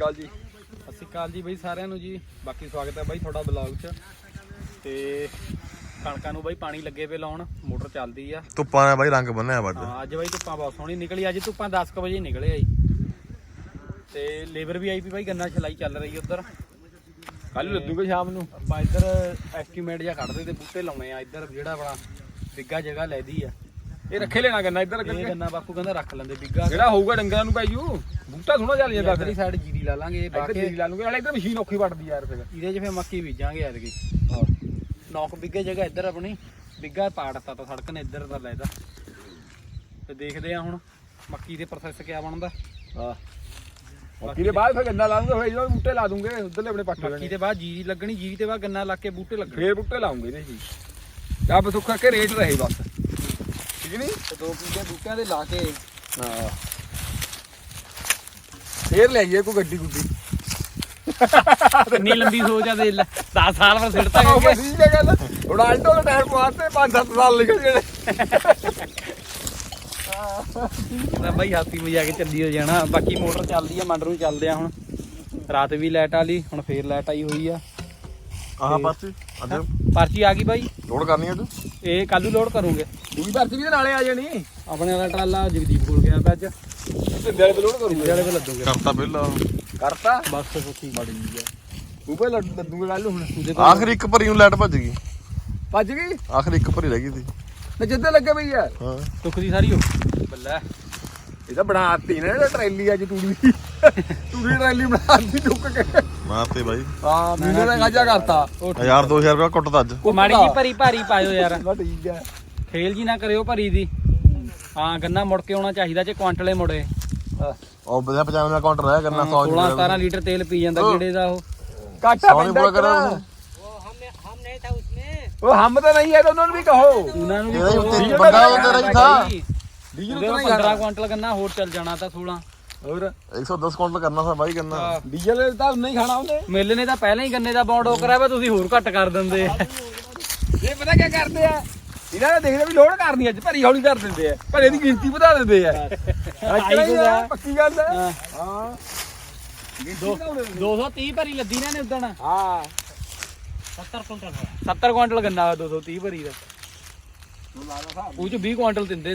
ਗੱਲ ਜੀ। ਸਤਿ ਸ਼੍ਰੀ ਅਕਾਲ ਜੀ ਬਈ ਸਾਰਿਆਂ ਨੂੰ ਜੀ। ਬਾਕੀ ਸਵਾਗਤ ਹੈ ਬਾਈ ਤੁਹਾਡਾ ਬਲੌਗ 'ਚ। ਤੇ ਕਣਕਾਂ ਨੂੰ ਬਾਈ ਪਾਣੀ ਲੱਗੇ ਪਏ ਲਾਉਣ ਮੋਟਰ ਚੱਲਦੀ ਆ। ਧੁੱਪਾਂ ਨੇ ਬਾਈ ਰੰਗ ਬੰਨਿਆ ਵੱਡ ਹਾਂ, ਅੱਜ ਬਾਈ ਧੁੱਪਾਂ ਬਹੁਤ ਸੋਹਣੀ ਨਿਕਲੀ ਅੱਜ ਧੁੱਪਾਂ 10 ਵਜੇ ਨਿਕਲੇ ਆਈ ਤੇ ਲੇਬਰ ਵੀ ਆਈ ਵੀ ਬਾਈ ਗੰਨਾ ਛਲਾਈ ਚੱਲ ਰਹੀ ਉਧਰ। ਕੱਲ ਲੱਦੂਗੇ ਸ਼ਾਮ ਨੂੰ। ਆਪਾਂ ਇੱਧਰ ਐਸਟੀਮੇਟ ਜਾਂ ਕੱਢਦੇ ਤੇ ਬੂਟੇ ਲਾਉਣੇ ਆ। ਇੱਧਰ ਜਿਹੜਾ ਆਪਣਾ ਬਿੱਗਾ ਜਗ੍ਹਾ ਲੈਦੀ ਆ। ਇਹ ਰੱਖੇ ਲੈਣਾ ਗੰਨਾ ਇੱਧਰ ਇਹ ਕਰਕੇ ਗੰਨਾ ਬਾਪੂ ਕਹਿੰਦਾ ਰੱਖ ਲੈਂਦੇ ਬਿੱਗਾ ਜਿਹੜਾ ਹੋਊਗਾ ਡੰਗਰਾਂ ਨੂੰ ਪੈ ਜੂ ਬੂਟਾ ਥੋੜਾ ਚੱਲ ਜਾਂਦਾ ਇੱਧਰਲੀ ਫਿਰ। ਸਾਈਡ ਜੀਰੀ ਲਾ ਲਾਂਗੇ ਇੱਧਰ ਬਾਕੀ ਜੀਰੀ ਲਾ ਲੂਗੇ। ਨਾਲੇ ਇੱਧਰ ਮਸ਼ੀਨ ਔਖੀ ਵੱਟਦੀ ਯਾਰ ਫਿਰ। ਇਹਦੇ 'ਚ ਫੇ ਮੱਕੀ ਬੀਜਾਂਗੇ ਐਤਕੀ ਨੌਕ ਬਿੱਗੇ ਜਗ੍ਹਾ ਇੱਧਰ ਆਪਣੀ। ਬਿੱਗਾ ਪਾੜਤਾ ਤਾਂ ਸੜਕ ਨੇ ਇੱਧਰ ਦਾ ਲੈਦਾ ਤੇ ਦੇਖਦੇ ਆ ਹੁਣ ਮੱਕੀ ਦੇ ਪ੍ਰੋਸੈਸ ਕਿਆ ਬਣਦਾ। ਹਾਂ ਬਾਕੀ ਦੇ ਬਾਅਦ ਫਿਰ ਗੰਨਾ ਲਾ ਦੂੰਗੇ ਫਿਰ ਜਦੋਂ ਬੂਟੇ ਲਾ ਦੂੰਗੇ ਉਧਰਲੇ ਆਪਣੇ ਪੱਟ ਮੱਕੀ ਦੇ ਬਾਅਦ ਜੀਰੀ ਲੱਗਣੀ ਜੀਰੀ ਤੇ ਬਾਅਦ ਗੰਨਾ ਲਾ ਕੇ ਬੂਟੇ ਲੱਗਣੇ। ਫੇਰ ਬੂਟੇ ਲਾਉਂਗੇ ਨੇ ਜੀ। ਬਸ ਸੁੱਕਾ ਕੇ ਰੇਟ ਰਹੇ ਬਸ। ਠੀਕ ਨਹੀਂ ਤੇ ਦੋ ਕਿੱਲੇ ਬੂਟਿਆਂ ਦੇ ਲਾ ਕੇ। ਹਾਂ। ਫੇਰ ਲੈ ਆਈਏ ਕੋਈ ਗੱਡੀ ਗੁੱਡੀ। ਕਿੰਨੀ ਲੰਬੀ ਸੋਚ ਆ ਦੇ 10 ਸਾਲ ਬਾਅਦ ਸਿੱਟਤਾ ਉਹ ਕਿ ਠੀਕ ਹੈ ਗੱਲ। ਰੋਨਾਲਡੋ ਦਾ ਟਾਇਰ ਪਵਾਤੇ 5-7 ਸਾਲ ਨਿਕਲ ਜਿਹੜੇ ਤਾਂ ਬਾਈ ਹਾਥੀ ਮਜਾ ਕੇ ਚੱਲੀ ਹੋ ਜਾਣਾ। ਬਾਕੀ ਮੋਟਰ ਚੱਲਦੀ ਆ ਮੰਡ ਨੂੰ ਚੱਲਦੇ ਆ ਹੁਣ। ਰਾਤ ਵੀ ਲਾਈਟ ਆ ਲਈ ਹੁਣ ਫੇਰ ਲਾਈਟ ਆਈ ਹੋਈ ਆ। ਆਹ ਪਾਸੇ ਅੱਜ। ਪਰਚੀ ਆ ਗਈ ਬਾਈ। ਲੋਡ ਕਰਨੀ ਅੱਜ? ਇਹ ਕੱਲੂ ਲੋਡ ਕਰੂੰਗੇ। ਦੂਜੀ ਭਰਤੀ ਵੀ ਤੇ ਨਾਲੇ ਆ ਜਾਣੀ। ਆਪਣੇ ਵਾਲਾ ਟਰਾਲਾ ਜਗਦੀਪ ਕੋਲ ਗਿਆ ਪਿਆ ਅੱਜ। ਤੇ ਵਾਲੇ ਤੇ ਲੋਡ ਕਰੂੰਗੇ? ਵਾਲੇ ਕੋਲ ਲੱਦੂਗੇ। ਕਰਤਾ ਪਹਿਲਾਂ। ਕਰਤਾ? ਬਸ ਸੁੱਕੀ ਬੜੀ ਹੈ ਉਪਰ ਲੱਦੂਗੇ ਕੱਲ ਹੁਣ। ਆਖਰੀ ਇੱਕ ਭਰੀ ਨੂੰ ਲਾਈਟ ਭੱਜ ਗਈ। ਭੱਜ ਗਈ? ਆਖਰੀ ਇੱਕ ਭਰੀ ਰਹਿ ਗਈ ਸੀ। ਤੇ ਜਿੱਦੇ ਲੱਗੇ ਪਈ ਯਾਰ। ਹਾਂ। ਦੀ ਸਾਰੀ ਹੋ ਬੱਲਾ। ਇਹ ਤਾਂ ਬਣਾਤੀ ਨੇ ਜਿਹੜਾ ਟਰੈਲੀ ਅੱਜ ਤੂੜੀ ਦੀ। ਤੂੜੀ ਟਰੈਲੀ ਬਣਾਤੀ ਚੁੱਕ ਕੇ। ਮਾਰਤੇ ਬਾਈ। ਹਾਂ ਮੀਨੇ ਦਾ ਗਾਜਾ ਕਰਤਾ। 1000 2000 ਰੁਪਏ ਕੁੱਟਦਾ ਅੱਜ। ਉਹ ਮਾੜੀ ਜੀ ਭਰੀ ਭਾਰੀ ਪਾਇਓ ਯਾਰ। ਬਸ ਠੀਕ ਹੈ ਫੇਲ ਜੀ ਨਾ ਕਰਿਓ ਭਰੀ ਦੀ। ਹਾਂ ਗੰਨਾ ਮੁੜ ਕੇ ਆਉਣਾ ਚਾਹੀਦਾ ਜੇ ਕੁਆਂਟਲੇ ਮੁੜੇ। ਉਹ ਬਧਿਆ 95 ਦਾ ਕਾਊਂਟਰ ਹੈ ਕਰਨਾ 100 16 17 ਲੀਟਰ ਤੇਲ ਪੀ ਜਾਂਦਾ ਕਿਹੜੇ ਦਾ ਉਹ। ਕਾਟਾ ਸੌਣੀ ਪੂਰਾ ਕਰਾ ਉਹਨੇ ਉਹ ਹਮ ਤਾਂ ਨਹੀਂ ਹੈ ਤਾਂ ਉਹਨਾਂ ਨੂੰ ਵੀ ਕਹੋ। ਉਹਨਾਂ ਨੂੰ ਵੀ ਹੀ ਬੰਦਾ ਉਹਦਾ ਰਹੀ ਥਾ ਡੀਜ਼ਲ ਉਹਦੇ ਤਾਂ ਨਾਲ ਨਹੀਂ 15 ਜਾਣਾ ਕੁਆਂਟਲ ਗੰਨਾ ਹੋਰ ਚੱਲ ਜਾਣਾ ਤਾਂ 16 ਹੋਰ? 110 ਕਾਊਂਟਰ ਕਰਨਾ ਸੀ ਬਾਈ ਕਰਨਾ ਡੀਜ਼ਲ ਤਾਂ ਨਹੀਂ ਖਾਣਾ ਉਹਨੇ। ਮਿਲ ਨੇ ਤਾਂ ਪਹਿਲਾਂ ਹੀ ਗੰਨੇ ਦਾ ਬੌਂਡ ਹੋ ਕਰਿਆ ਵਾ ਤੁਸੀਂ ਹੋਰ ਘੱਟ ਕਰ ਦਿੰਦੇ। ਇਹ ਪਤਾ ਕੀ ਕਰਦੇ ਆ? ਇਹਨਾਂ ਨੇ ਦੇਖਦੇ ਵੀ ਲੋਡ ਕਰਨੀ ਅੱਜ ਭਰੀ ਹੌਲੀ ਕਰ ਦਿੰਦੇ ਆ। ਭਰੇ ਦੀ ਗਿਣਤੀ ਵਧਾ ਦਿੰਦੇ ਆ। ਅੱਛਾ ਹੀ ਆ, ਪੱਕੀ ਗੱਲ ਹੈ। ਹਾਂ। ਹਾਂ ਦੋ 230 ਭਰੀ ਲੱਦੀ ਨਾ ਨੇ ਉਦਣ। ਹਾਂ। 70 ਕੁਇੰਟਲ 70 ਕੁਇੰਟਲ ਗੰਨਾ ਵਾ 230 ਭਰੀ ਦਾ। ਉਹ ਚ 20 ਕੁਇੰਟਲ ਦਿੰਦੇ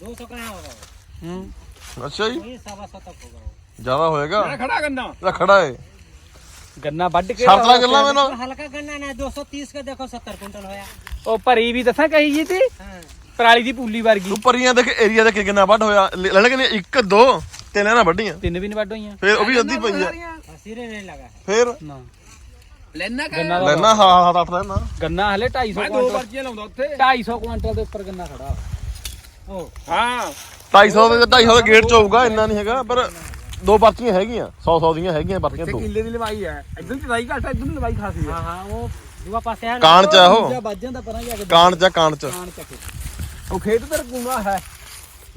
दो सौ कहाँ होगा ਹੂੰ ਅੱਛਾ ਜੀ वही सवा सौ तक होगा वो। ਜ਼ਿਆਦਾ ਹੋਏਗਾ ਮੈਂ ਖੜਾ ਕਰਨਾ ਇਹਦਾ ਖੜਾ ਏ ਗੰਨਾ ਵੱਢ ਕੇ ਸ਼ਰਤ ਨਾਲ ਗੱਲਾਂ ਮੈਨੂੰ तो हल्का गन्ना ना दो सौ तीस का देखो सत्तर कुंटल होया ਉਹ ਭਰੀ ਵੀ ਦੱਸਾਂ ਕਹੀ ਜੀ ਤੀ हाँ ਪਰਾਲੀ ਦੀ ਪੂਲੀ ਵਰਗੀ ਤੂੰ ਪਰੀਆਂ ਦੇਖ ਏਰੀਆ ਦੇ ਕਿੰਨਾ ਵੱਢ ਹੋਇਆ ਲੈਣ ਕਿ 1 2 ਤਿੰਨ ਨਾ ਵੱਢੀਆਂ ਤਿੰਨ ਵੀ ਨਹੀਂ ਵੱਢ ਹੋਈਆਂ ਫੇਰ ਉਹ ਵੀ ਅੱਧੀ ਪਈ ਆ और सिरे नहीं लगा है ਫੇਰ ਨਾ ਲੈਣਾ ਗੰਨਾ ਦਾ ਲੈਣਾ ਹਾਂ ਹਾਂ ਅੱਠ ਲੈਣਾ ਗੰਨਾ ਹਲੇ 250 ਮੈਂ ਦੋ ਕੁਇੰਟਲ ਪਰਚੀਆਂ ਲਾਉਂਦਾ ਉੱਥੇ 250 ਕੁਇੰਟਲ ਦੇ ਉੱਪਰ ਗੰਨਾ ਖੜਾ ओ ਹਾਂ। 250 ਦੇ 250 ਦੇ ਗੇਟ ਚ ਹੋਊਗਾ ਇੰਨਾ ਨਹੀਂ ਹੈਗਾ ਪਰ ਦੋ ਪਰਚੀਆਂ ਹੈਗੀਆਂ 100 100 ਦੀਆਂ ਹੈਗੀਆਂ ਪਰਚੀਆਂ ਦੋ। ਕਿੱਲੇ ਦੀ ਲਵਾਈ ਹੈ। ਇਦੋਂ ਤੇ ਲਵਾਈ ਘੱਟ ਇਦੋਂ ਲਵਾਈ ਖਾਸੀ ਹੈ ਹਾਂ। ਹਾਂ ਉਹ ਦੂਆ ਪਾਸੇ ਆ ਕਾਣ ਚ ਆ ਉਹ। ਬਾਜਾਂ ਦਾ ਪਰਾਂ ਜਾ ਕੇ ਕਾਣ ਚ ਕਾਣ ਚ। ਕਾਣ ਚ ਉਹ ਖੇਤ ਤੇ ਰਕੂਗਾ ਹੈ।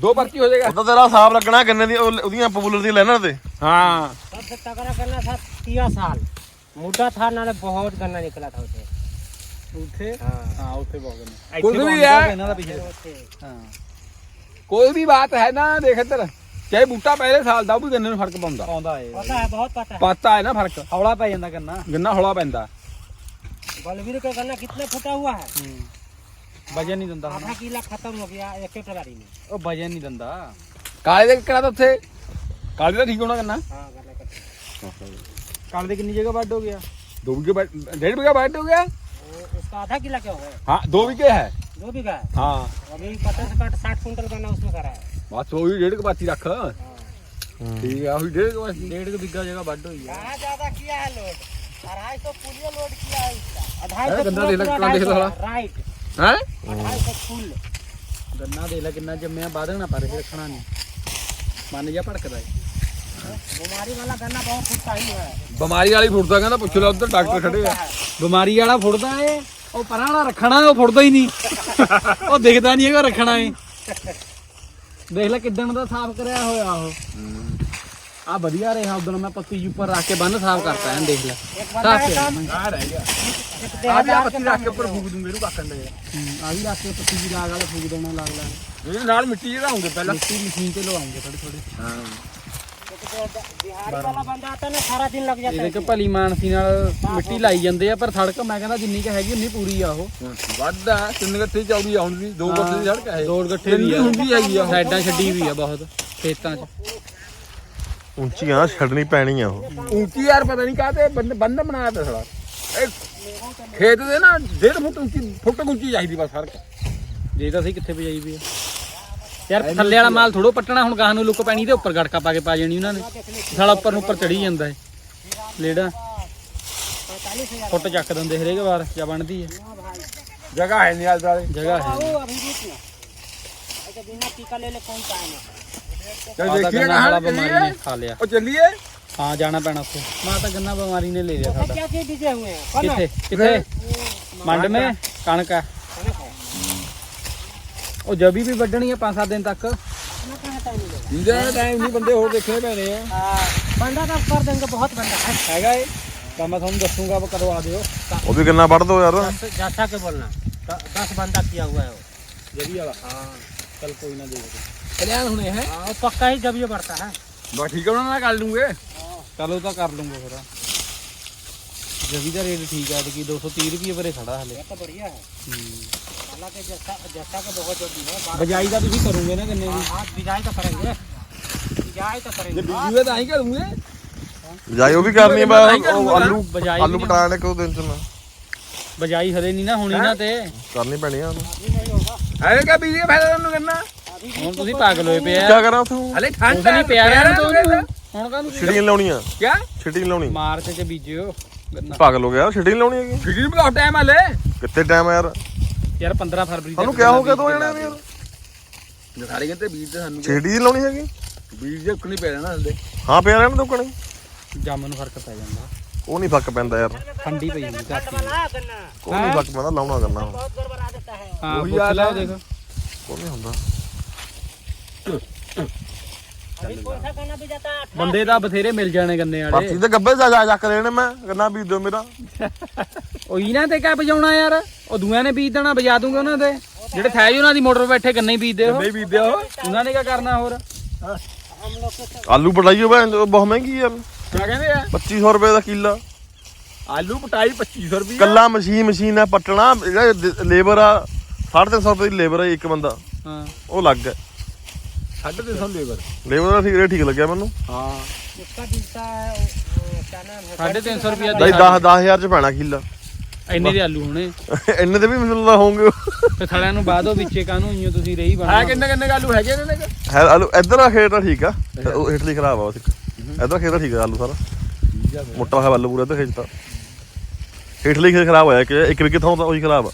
ਦੋ ਪਰਚੀ ਹੋ ਜਾਏਗਾ। ਉਹਦਾ ਤੇਰਾ ਹਿਸਾਬ ਲੱਗਣਾ ਕਿੰਨੇ ਦੀ ਉਹਦੀਆਂ ਪਪੂਲਰ ਦੀ ਲੈਣਾ ਤੇ ਹਾਂ। ਸਭ ਤਕਰਾ ਕਰਨਾ ਸਾ 30 ਸਾਲ। ਮੁੱਢਾ ਥਾ ਨਾਲੇ ਬਹੁਤ ਗੰਨਾ ਨਿਕਲਾ ਥਾ ਉਥੇ। ਉਥੇ? ਹਾਂ। ਹਾਂ ਉਥੇ ਬਹੁਤ ਗੰਨਾ। ਕੁਝ ਵੀ ਹੈ। ਇਹਨਾਂ ਦਾ ਪਿਛਲੇ। ਹਾਂ। ਕੋਈ ਵੀ ਬਾਤ ਹੈ ਨਾ ਦੇਖ ਇੱਧਰ ਚਾਹੇ ਬੂਟਾ ਪਹਿਲੇ ਸਾਲ ਦਾ ਉਹ ਵੀ ਗੰਨੇ ਨੂੰ ਫਰਕ ਪਾਉਂਦਾ ਪਾਉਂਦਾ ਏ पता है बहुत पता है ਪਤਾ ਹੈ ਨਾ ਫਰਕ ਹੌਲਾ ਪੈ ਜਾਂਦਾ ਗੰਨਾ ਗੰਨਾ ਹੌਲਾ ਪੈਂਦਾ बलवीर का गन्ना कितना फूटा हुआ है ਹੂੰ ਵਜਨ ਨਹੀਂ ਦਿੰਦਾ ਹੁਣ आधा किला खत्म हो गया एक ही टेलारी में ਉਹ ਵਜਨ ਨਹੀਂ ਦਿੰਦਾ ਕਾਲੇ ਦੇ ਕਿਹੜਾ ਤਾਂ ਉੱਥੇ ਕਾਲੇ ਦਾ ਠੀਕ ਹੋਣਾ ਗੰਨਾ हाँ गन्ना का ਕੱਲ ਦੇ ਕਿੰਨੀ ਜਗ੍ਹਾ ਵੱਢ ਹੋ ਗਿਆ दो बीघे बैठ- डेढ़ बीघा बैठ हो गया वो उसका आधा किला क्या हो गया हाँ दो बीघे है दो बीघा है हाँ अभी पचास काट साठ कुंटल गन्ना उसमें करा है बस वही डेढ़ के पाती रख हाँ। ठीक है वही डेढ़ के पाती ਡੇਢ ਕੁ ਬਿੱਗਾ ਜਗ੍ਹਾ ਵੱਢ ਹੋਈ ਆ कहाँ ज्यादा किया है लोड अढ़ाई सौ पुलिया लोड किया है उसका अढ़ाई अरे सौ गंदा पूरा देख लो, पूरा कितना अढ़ाई देख सौ लो है, राइट हैं अढ़ाई सौ फुल ਗੰਨਾ ਦੇ ਲੈ ਕਿੰਨਾ ਜੰਮਿਆ ਬਾਦਣਾ ਪਰ ਇਹ ਰੱਖਣਾ ਨਹੀਂ ਮਨ ਜਾ ਭੜਕਦਾ ਏ बीमारी वाला गन्ना बहुत फूटता ही है ਬਿਮਾਰੀ ਵਾਲੀ ਫੁੱਟਦਾ ਕਹਿੰਦਾ ਪੁੱਛ ਲੈ ਉੱਧਰ ਡਾਕਟਰ ਖੜੇ ਆ ਬਿਮਾਰੀ ਵਾਲਾ ਫੁੱਟਦਾ ਏ ਉਹ ਪਰਾਂ ਵਾਲਾ ਰੱਖਣਾ ਉਹ ਫੁੱਟਦਾ ਹੀ ਨਹੀਂ। ਉਹ ਦਿਖਦਾ ਨਹੀਂ ਹੈਗਾ ਰੱਖਣਾ ਏ ਦੇਖ ਲੈ ਕਿੱਦਣ ਦਾ ਸਾਫ਼ ਕਰਿਆ ਹੋਇਆ ਉਹ। ਆ ਵਧੀਆ ਰਿਹਾ ਉਦੋਂ ਮੈਂ ਪੱਤੀ ਉੱਪਰ ਰੱਖ ਕੇ ਬੰਨ ਸਾਫ਼ ਕਰਤਾ ਐਂ ਦੇਖ ਲੈ। ਸਾਫ਼ ਕਰ ਆ ਰਹਿ ਗਿਆ। ਆ ਵੀ ਆ ਪੱਤੀ ਰੱਖ ਕੇ ਉੱਪਰ ਫੂਕ ਦੂੰ ਇਹਨੂੰ ਕਾਕਣ ਦੇ ਆ ਵੀ ਰੱਖ ਕੇ ਪੱਤੀ ਦੀ ਲਾਗ ਵਾਲਾ ਫੂਕ ਦੇਣਾ ਲਾਗ ਲਾ ਇਹਦੇ ਨਾਲ ਮਿੱਟੀ ਜਿਹੜਾ ਹੁੰਦੇ ਪਹਿਲਾਂ। ਮਿੱਟੀ ਮਸ਼ੀਨ ਤੇ ਲਵਾਉਂਗੇ ਥੋੜੀ ਥੋੜੀ ਹਾਂ। ਉੱਚੀ ਯਾਰ ਪਤਾ ਨਹੀਂ ਕਾਤੇ ਬੰਦ ਬੰਦ ਬਣਾਇਆ ਖੇਤ ਦੇ ਨਾ ਡੇਢ ਫੁੱਟ ਉੱਚੀ ਫੁੱਟ ਉੱਚੀ ਚਾਹੀਦੀ ਬਸ ਸੜਕ। ਜੇ ਤਾਂ ਅਸੀਂ ਕਿੱਥੇ ਪਜਾਈ ਵੀ ਆ। ਯਾਰ ਥੱਲੇ ਵਾਲਾ ਮਾਲ ਥੋੜੋ ਪੱਟਣਾ ਹੁਣ ਗਾਹ ਨੂੰ ਲੁੱਕ ਪੈਣੀ ਤੇ ਉੱਪਰ ਗੜਕਾ ਪਾ ਕੇ ਪਾ ਜਾਣੀ ਉਹਨਾਂ ਨੇ ਸਾਲਾ ਉੱਪਰ ਨੂੰ ਉੱਪਰ ਚੜੀ ਜਾਂਦਾ ਹੈ ਲੇੜਾ ਫੁੱਟ ਚੱਕ ਦਿੰਦੇ ਹਰੇਕ ਵਾਰ ਜਾਂ ਬਣਦੀ ਹੈ ਜਗ੍ਹਾ ਹੈ ਨਹੀਂ ਆਲੇ ਦੁਆਲੇ ਜਗ੍ਹਾ ਹੈ वो अभी बीच में ऐसे बिना टीका ले ले कौन पाएगा ਚੱਲ ਆਹ ਤਾਂ ਦੇਖੀਏ ਗੰਨਾ ਸਾਲਾ ਕਹਾਂ ਬਿਮਾਰੀ ਚੱਲੀਏ ਨੇ ਖਾ ਲਿਆ ਉਹ ਚੱਲੀਏ ਹਾਂ ਜਾਣਾ ਪੈਣਾ ਉੱਥੇ ਮਾਂ ਤਾਂ ਗੰਨਾ ਬਿਮਾਰੀ ਨੇ ਲੈ ਲਿਆ तो ਸਾਡਾ क्या चीज दीजिए हुए हैं फल ਕਿੱਥੇ ਕਿੱਥੇ ਮੰਡ ਮੇ ਕਣਕ ਆ कनक है ਉਹ ਜਬੀ ਵੀ ਵੱਢਣੀ ਆ 5-7 ਦਿਨ ਤੱਕ कनक कहाँ टाइम मिलेगा ਜਿੰਦਾ ਟਾਈਮ ਨਹੀਂ ਬੰਦੇ ਹੋਰ ਦੇਖਣੇ ਪੈਣੇ ਆ हाँ, बंदा का कर देंगे बहुत बंदा है ਹੈਗਾ ਏ ਤਾਂ ਮੈਂ ਤੁਹਾਨੂੰ ਦੱਸੂਗਾ ਉਹ ਕਰਵਾ ਦਿਓ ਉਹ ਵੀ ਕਿੰਨਾ ਵੱਢ ਦੋ ਯਾਰ दस जैसा के बोलना द- दस बंदा किया हुआ है वो ਜਬੀ ਵਾਲਾ ਹਾਂ ਚੱਲ ਕੋਈ ਨਾ ਦੇਖਦੇ ਕਲਿਆਣ ਹੁਣੇ ਹੈ हाँ, वो पक्का ही जब ये बढ़ता है ਬਸ ਠੀਕ ਹੈ ਉਹਨਾਂ ਨਾਲ ਕਰ ਲੂੰਗੇ ਚਲ ਉਹ ਤਾਂ ਕਰ ਲੂੰਗਾ ਫਿਰ ਜਬੀ ਦਾ ਰੇਟ ਠੀਕ ਆ ਕਿ 230 ਰੁਪਏ ਪਰੇ ਖੜਾ ਹਲੇ ये तो बढ़िया है हालांकि जैसा जैसा के बहुत जल्दी है बारह- ਬਜਾਈ ਦਾ ਤੁਸੀਂ ਕਰੋਗੇ ਨਾ ਗੰਨੇ ਦੀ हाँ बिजाई तो करेंगे बिजाई तो ਜੇ करेंगे ਬੀਜੂਗੇ ਤਾਂ ਹੀ ਕਰੂੰਗੇ ਜਾਈ ਉਹ ਵੀ ਕਰਨੀ ਆ ਬਾ ਉਹ ਆਲੂ ਬਜਾਈ ਆਲੂ ਪਟਾਣ ਇੱਕ ਦੋ ਦਿਨ ਚ ਨਾ ਬਜਾਈ ਹਲੇ ਨਹੀਂ ਨਾ ਹੋਣੀ ਨਾ ਤੇ ਕਰਨੀ ਪੈਣੀ ਆ ਉਹਨੂੰ अभी नहीं होगा ਐਵੇਂ ਕਾ ਬੀਜੇ ਫਾਇਦਾ ਤੁਹਾਨੂੰ ਕਰਨਾ अभी ਹੁਣ ਤੁਸੀਂ ਪਾਗਲ ਹੋਏ ਪਿਆ ਕੀ ਕਰਾਂ ਉਥੋਂ ਹਲੇ ਕੁਛ ਠੰਡ ਨਹੀਂ ਪਿਆ ਰਹਿਣ ਤੋਂ ਹੁਣ ਕਾਹਨੂੰ ਛਿੜੀ ਲਾਉਣੀ ਆ ਕਿਆ ਛਿੜੀ ਲਾਉਣੀ ਮਾਰਚ ਚ ਬੀਜਿਓ ਗੰਨਾ ਪਾਗਲ ਹੋ ਗਿਆ ਛਿੜੀ ਲਾਉਣੀ ਹੈਗੀ ਫਿਕਰੀ ਬਲੌਟ ਟਾਈਮ ਹਲੇ ਕਿੱਥੇ ਟਾਈਮ ਆ ਯਾਰ ਯਾਰ 15 ਫਰਵਰੀ ਤੱਕ ਸਾਨੂੰ ਕਿਹਾ ਹੋ ਗਿਆ ਦੋ ਜਣਿਆਂ ਨੇ ਯਾਰ ਸਾਰੇ ਕਹਿੰਦੇ ਬੀਜ ਤੇ ਸਾਨੂੰ ਛੇੜੀ ਦੀ ਲਾਉਣੀ ਹੈਗੀ? ਬੀਜ ਜੇ ਉੱਕਣੀ ਪੈ ਜਾਣਾ ਹਲਦੇ ਹਾਂ ਪਿਆ ਰਹਿਣ ਦੁੱਕਣੀ ਜਾਮਨ ਨੂੰ ਫ਼ਰਕ ਪੈ ਜਾਂਦਾ। ਉਹ ਨਹੀਂ ਫੱਕ ਪੈਂਦਾ ਯਾਰ। ਠੰਡੀ ਪਈ ਹੁੰਦੀ ਧਰਤੀ ਕੋਈ ਨਹੀਂ ਫੱਕ ਪੈਂਦਾ ਲਾਉਣਾ ਕਰਨਾ ਹਾਂ। ਉਹੀ ਆ। ਦੇਖ। ਕੋਈ ਨਹੀਂ ਹੁੰਦਾ। ਬੰਦੇ ਤਾਂ ਬਥੇਰੇ ਮਿਲ ਜਾਣੇ ਗੰਨੇ ਵਾਲੇ। ਪਰਚੀ ਤੇ ਗੱਬੇ ਜਾ ਜਾ ਚੱਕ ਲੈਣੇ ਮੈਂ ਗੰਨਾ ਬੀਜ ਦਿਓ ਮੇਰਾ। ਉਹ ਇਹਨਾਂ ਤੇ ਕਾ ਵਜਾਉਣਾ ਯਾਰ? ਉਹ ਦੂਆਂ ਨੇ ਬੀਜ ਦੇਣਾ ਵਜਾ ਦੂੰਗੇ ਉਹਨਾਂ ਦੇ। ਜਿਹੜੇ ਥੈਜ ਉਹਨਾਂ ਦੀ ਮੋਟਰ ਬੈਠੇ ਗੰਨੇ ਹੀ ਬੀਜਦੇ ਉਹ। ਨਹੀਂ ਬੀਜਿਆ ਉਹ। ਉਹਨਾਂ ਨੇ ਕੀ ਕਰਨਾ ਹੋਰ? ਆਲੂ ਪਟਾਈ ਹੋਵੇ ਬਹੁਤ ਮਹਿੰਗੀ ਆ। ਕੀ ਕਹਿੰਦੇ ਆ? 2500 ਰੁਪਏ ਦਾ ਕਿੱਲਾ। ਆਲੂ ਪਟਾਈ 2500 ਰੁਪਏ ਕੱਲਾ ਮਸ਼ੀਨ ਮਸ਼ੀਨ ਆ ਪਟਣਾ ਲੇਬਰ ਆ 350 ਰੁਪਏ ਦੀ ਲੇਬਰ ਆ ਇੱਕ ਬੰਦਾ। ਹਾਂ। ਉਹ ਲੱਗ ਗਿਆ 350 ਲੇਬਰ ਲੇਬਰ ਦਾ ਠੀਕ ਰੇਟ ਠੀਕ ਲੱਗਿਆ ਮੈਨੂੰ ਹਾਂ उसका मिलता है वो क्या नाम है 350 ਰੁਪਿਆ ਦਾਈ 10 10000 ਚ ਪੈਣਾ ਕਿੱਲਾ ਇੰਨੇ ਦੇ ਆਲੂ ਹੋਣੇ ਇੰਨੇ ਦੇ ਵੀ ਮੈਨੂੰ ਲੱਗਦਾ ਹੋਣਗੇ ਤੇ ਥੜਿਆਂ ਨੂੰ ਬਾਅਦੋਂ ਵਿੱਚੇ ਕਾਹਨੂੰ ਇਓ ਤੁਸੀਂ ਰਹੀ ਆ ਬਣਾ ਕਿੰਨੇ ਕਿੰਨੇ ਕੁ ਆਲੂ ਹੈਗੇ ਇਹਨਾਂ ਦੇ ਹੈ ਆਲੂ ਇੱਧਰ ਆ ਖੇਤ ਤਾਂ ਠੀਕ ਆ ਉਹ ਹੇਠਲੀ ਖਰਾਬ ਆ ਬਸ ਇੱਕ ਇੱਧਰ ਖੇਤ ਤਾਂ ਠੀਕ ਆ ਆਲੂ ਸਾਰਾ ਮੋਟਾ ਹੋਇਆ ਆਲੂ ਪੂਰਾ ਇੱਧਰ ਖੇਤ ਤਾਂ ਹੇਠਲੀ ਖੇਤ ਖਰਾਬ ਹੋਇਆ ਕਿ ਇੱਕ ਵਿਕੇ ਥਾਂ ਤਾਂ ਉਹੀ ਖਰਾਬ ਆ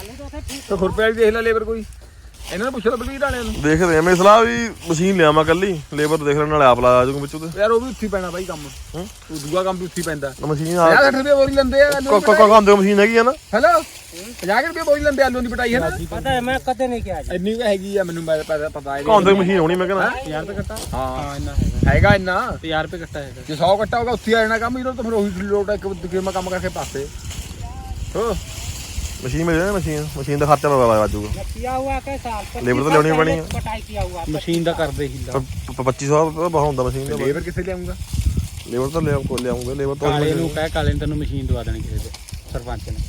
आलू तो थे ठीक ਤਾਂ ਖੁਰਪੇ ਵਾਲੀ ਦੇਖ ਲੈ ਲੇਬਰ ਕੋਈ ਇਹਨਾਂ ਨੂੰ ਪੁੱਛ ਬਲਵੀਰ ਵਾਲਿਆਂ ਨੂੰ। ਦੇਖਦੇ ਆ ਮੇਰੀ ਸਲਾਹ ਵੀ ਮਸ਼ੀਨ ਲਿਆਵਾਂ ਕੱਲੀ ਲੇਬਰ ਦੇਖ ਲੈਣ ਨਾਲ ਆਪ ਲਾ ਜਾਊਗਾ ਵਿੱਚੋਂ ਤੇ। ਯਾਰ ਉਹ ਵੀ ਉੱਥੇ ਪੈਣਾ ਬਾਈ ਕੰਮ। ਹੂੰ? ਉਹ ਦੂਆ ਕੰਮ ਵੀ ਉੱਥੇ ਹੀ ਪੈਂਦਾ। ਮਸ਼ੀਨ ਆ। 50 ਰੁਪਏ ਬੋਰੀ ਲੈਂਦੇ ਆ ਆਲੂ ਕੋ ਕੋ ਕੋ ਕੰਮ ਮਸ਼ੀਨ ਹੈਗੀ ਆ ਨਾ? ਹੈਲੋ? 50 ਰੁਪਏ ਬੋਰੀ ਲੈਂਦੇ ਆਲੂ ਦੀ ਪਟਾਈ ਹੈ ਨਾ ਪਤਾ ਹੈ ਮੈਂ ਕਦੇ ਨਹੀਂ ਕਿਹਾ ਜੀ। ਇੰਨੀ ਹੈਗੀ ਆ ਮੈਨੂੰ ਮੈਂ ਪਤਾ ਪਤਾ ਹੈ ਕੰਮ ਦੀ ਮਸ਼ੀਨ ਹੋਣੀ ਮੈਂ ਕਹਿੰਦਾ। 1000 ਰੁਪਏ ਕੱਟਾ? ਹਾਂ। ਇੰਨਾ ਹੈਗਾ। ਹੈਗਾ ਇੰਨਾ? 1000 ਰੁਪਏ ਕੱਟਾ ਹੈਗਾ। ਜੇ 100 ਕੱਟਾ ਹੋਗਾ ਉੱਥੇ ਆ ਜਾਣਾ ਕੰਮ ਇਹਦਾ ਤਾਂ ਫਿਰ ਉਹੀ ਲੋਟ ਹੈ ਕਿ ਕਿਵੇਂ ਕੰਮ ਕਰਕੇ ਪਾਸੇ। ਹੋ ਮਸ਼ੀਨ ਮਿਲ ਜਾਣੀ ਮਸ਼ੀਨ ਮਸ਼ੀਨ ਦਾ ਖਰਚਾ ਪਤਾ ਲੱਗ ਜਾਊਗਾ मैं किया हुआ है कैसा लेबर तो लेनी पड़ी है। कटाई किया हुआ है। ਮਸ਼ੀਨ ਦਾ ਕਰਦੇ ਹੀਲਾ ਪਰ 2500 ਰੁਪਏ ਬਹੁਤ ਹੁੰਦਾ ਮਸ਼ੀਨ ਦਾ ਲੇਬਰ ਕਿੱਥੇ ਲਿਆਉਂਗਾ ਲੇਬਰ ਤਾਂ ਲਿਆ ਕੋ ਲਿਆਉਂਗੇ ਲੇਬਰ ਤਾਂ ਕਾਲੇ ਨੂੰ ਕਹਿ ਕਾਲੇ ਨੇ ਤੈਨੂੰ ਮਸ਼ੀਨ ਦਵਾ ਦੇਣੀ ਕਿਸੇ ਦੇ ਸਰਪੰਚ ਨੇ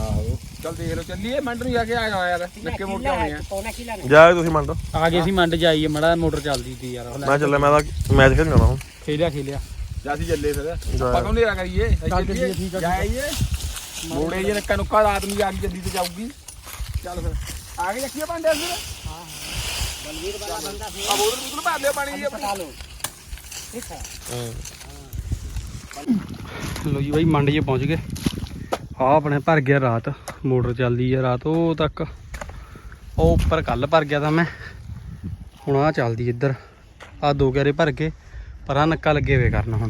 ਆਹੋ ਚੱਲ ਦੇਖ ਲਓ ਚੱਲੀਏ ਮੰਡ ਨੂੰ ਜਾ ਕੇ ਆਇਆ ਯਾਰ ਨਿੱਕੇ ਮੋਟੇ किला ਆਉਣੇ है ਆ पौना किला नहीं ਜਾ ਤੁਸੀਂ ਮੰਡ ਆ ਗਏ ਸੀ ਮੰਡ ਜਾਈਏ ਮੜਾ ਮੋਟਰ ਚੱਲਦੀ ਸੀ ਯਾਰ ਉਹ ਲੈ ਮੈਂ ਚੱਲਿਆ ਮੈਂ ਤਾਂ ਮੈਚ ਖੇਡਣ ਜਾਣਾ ਹੁਣ ਖੇਲਿਆ ਖੇਲਿਆ ਜਾਂ ਅਸੀਂ ਚੱਲੇ ਫਿਰ ਜਾ। ਆਪਾਂ ਕੌਣ ਨੇਰਾ ਕਰੀਏ ਅਸੀਂ ਚੱਲ ਚੱਲੀਏ ਚੱਲੀਏ, ਠੀਕ ਆ, ਜਾਈਏ मोड़े ये नक्का नुक्का आदमी आगे जल्दी से जाऊँगी चलो फिर आगे रखिए पांडे से बलवीर वाला बंदा अब और बिल्कुल मार ले पानी ये पटा लो ठीक है लो जी भाई मांडे पहुँच गए ਆ ਆਪਣੇ ਭਰ ਗਿਆ ਰਾਤ ਮੋਟਰ ਚੱਲਦੀ ਹੈ ਰਾਤ ਉਹ ਤੱਕ ਉਹ ਉੱਪਰ ਕੱਲ ਭਰ ਗਿਆ ਤਾਂ ਮੈਂ ਹੁਣ ਆ ਚੱਲਦੀ ਇੱਧਰ ਆ ਦੋ ਗੈਰੇ ਭਰ ਕੇ ਪਰਾਂ ਨੱਕਾ ਲੱਗੇ ਹੋਏ ਕਰਨਾ ਹੁਣ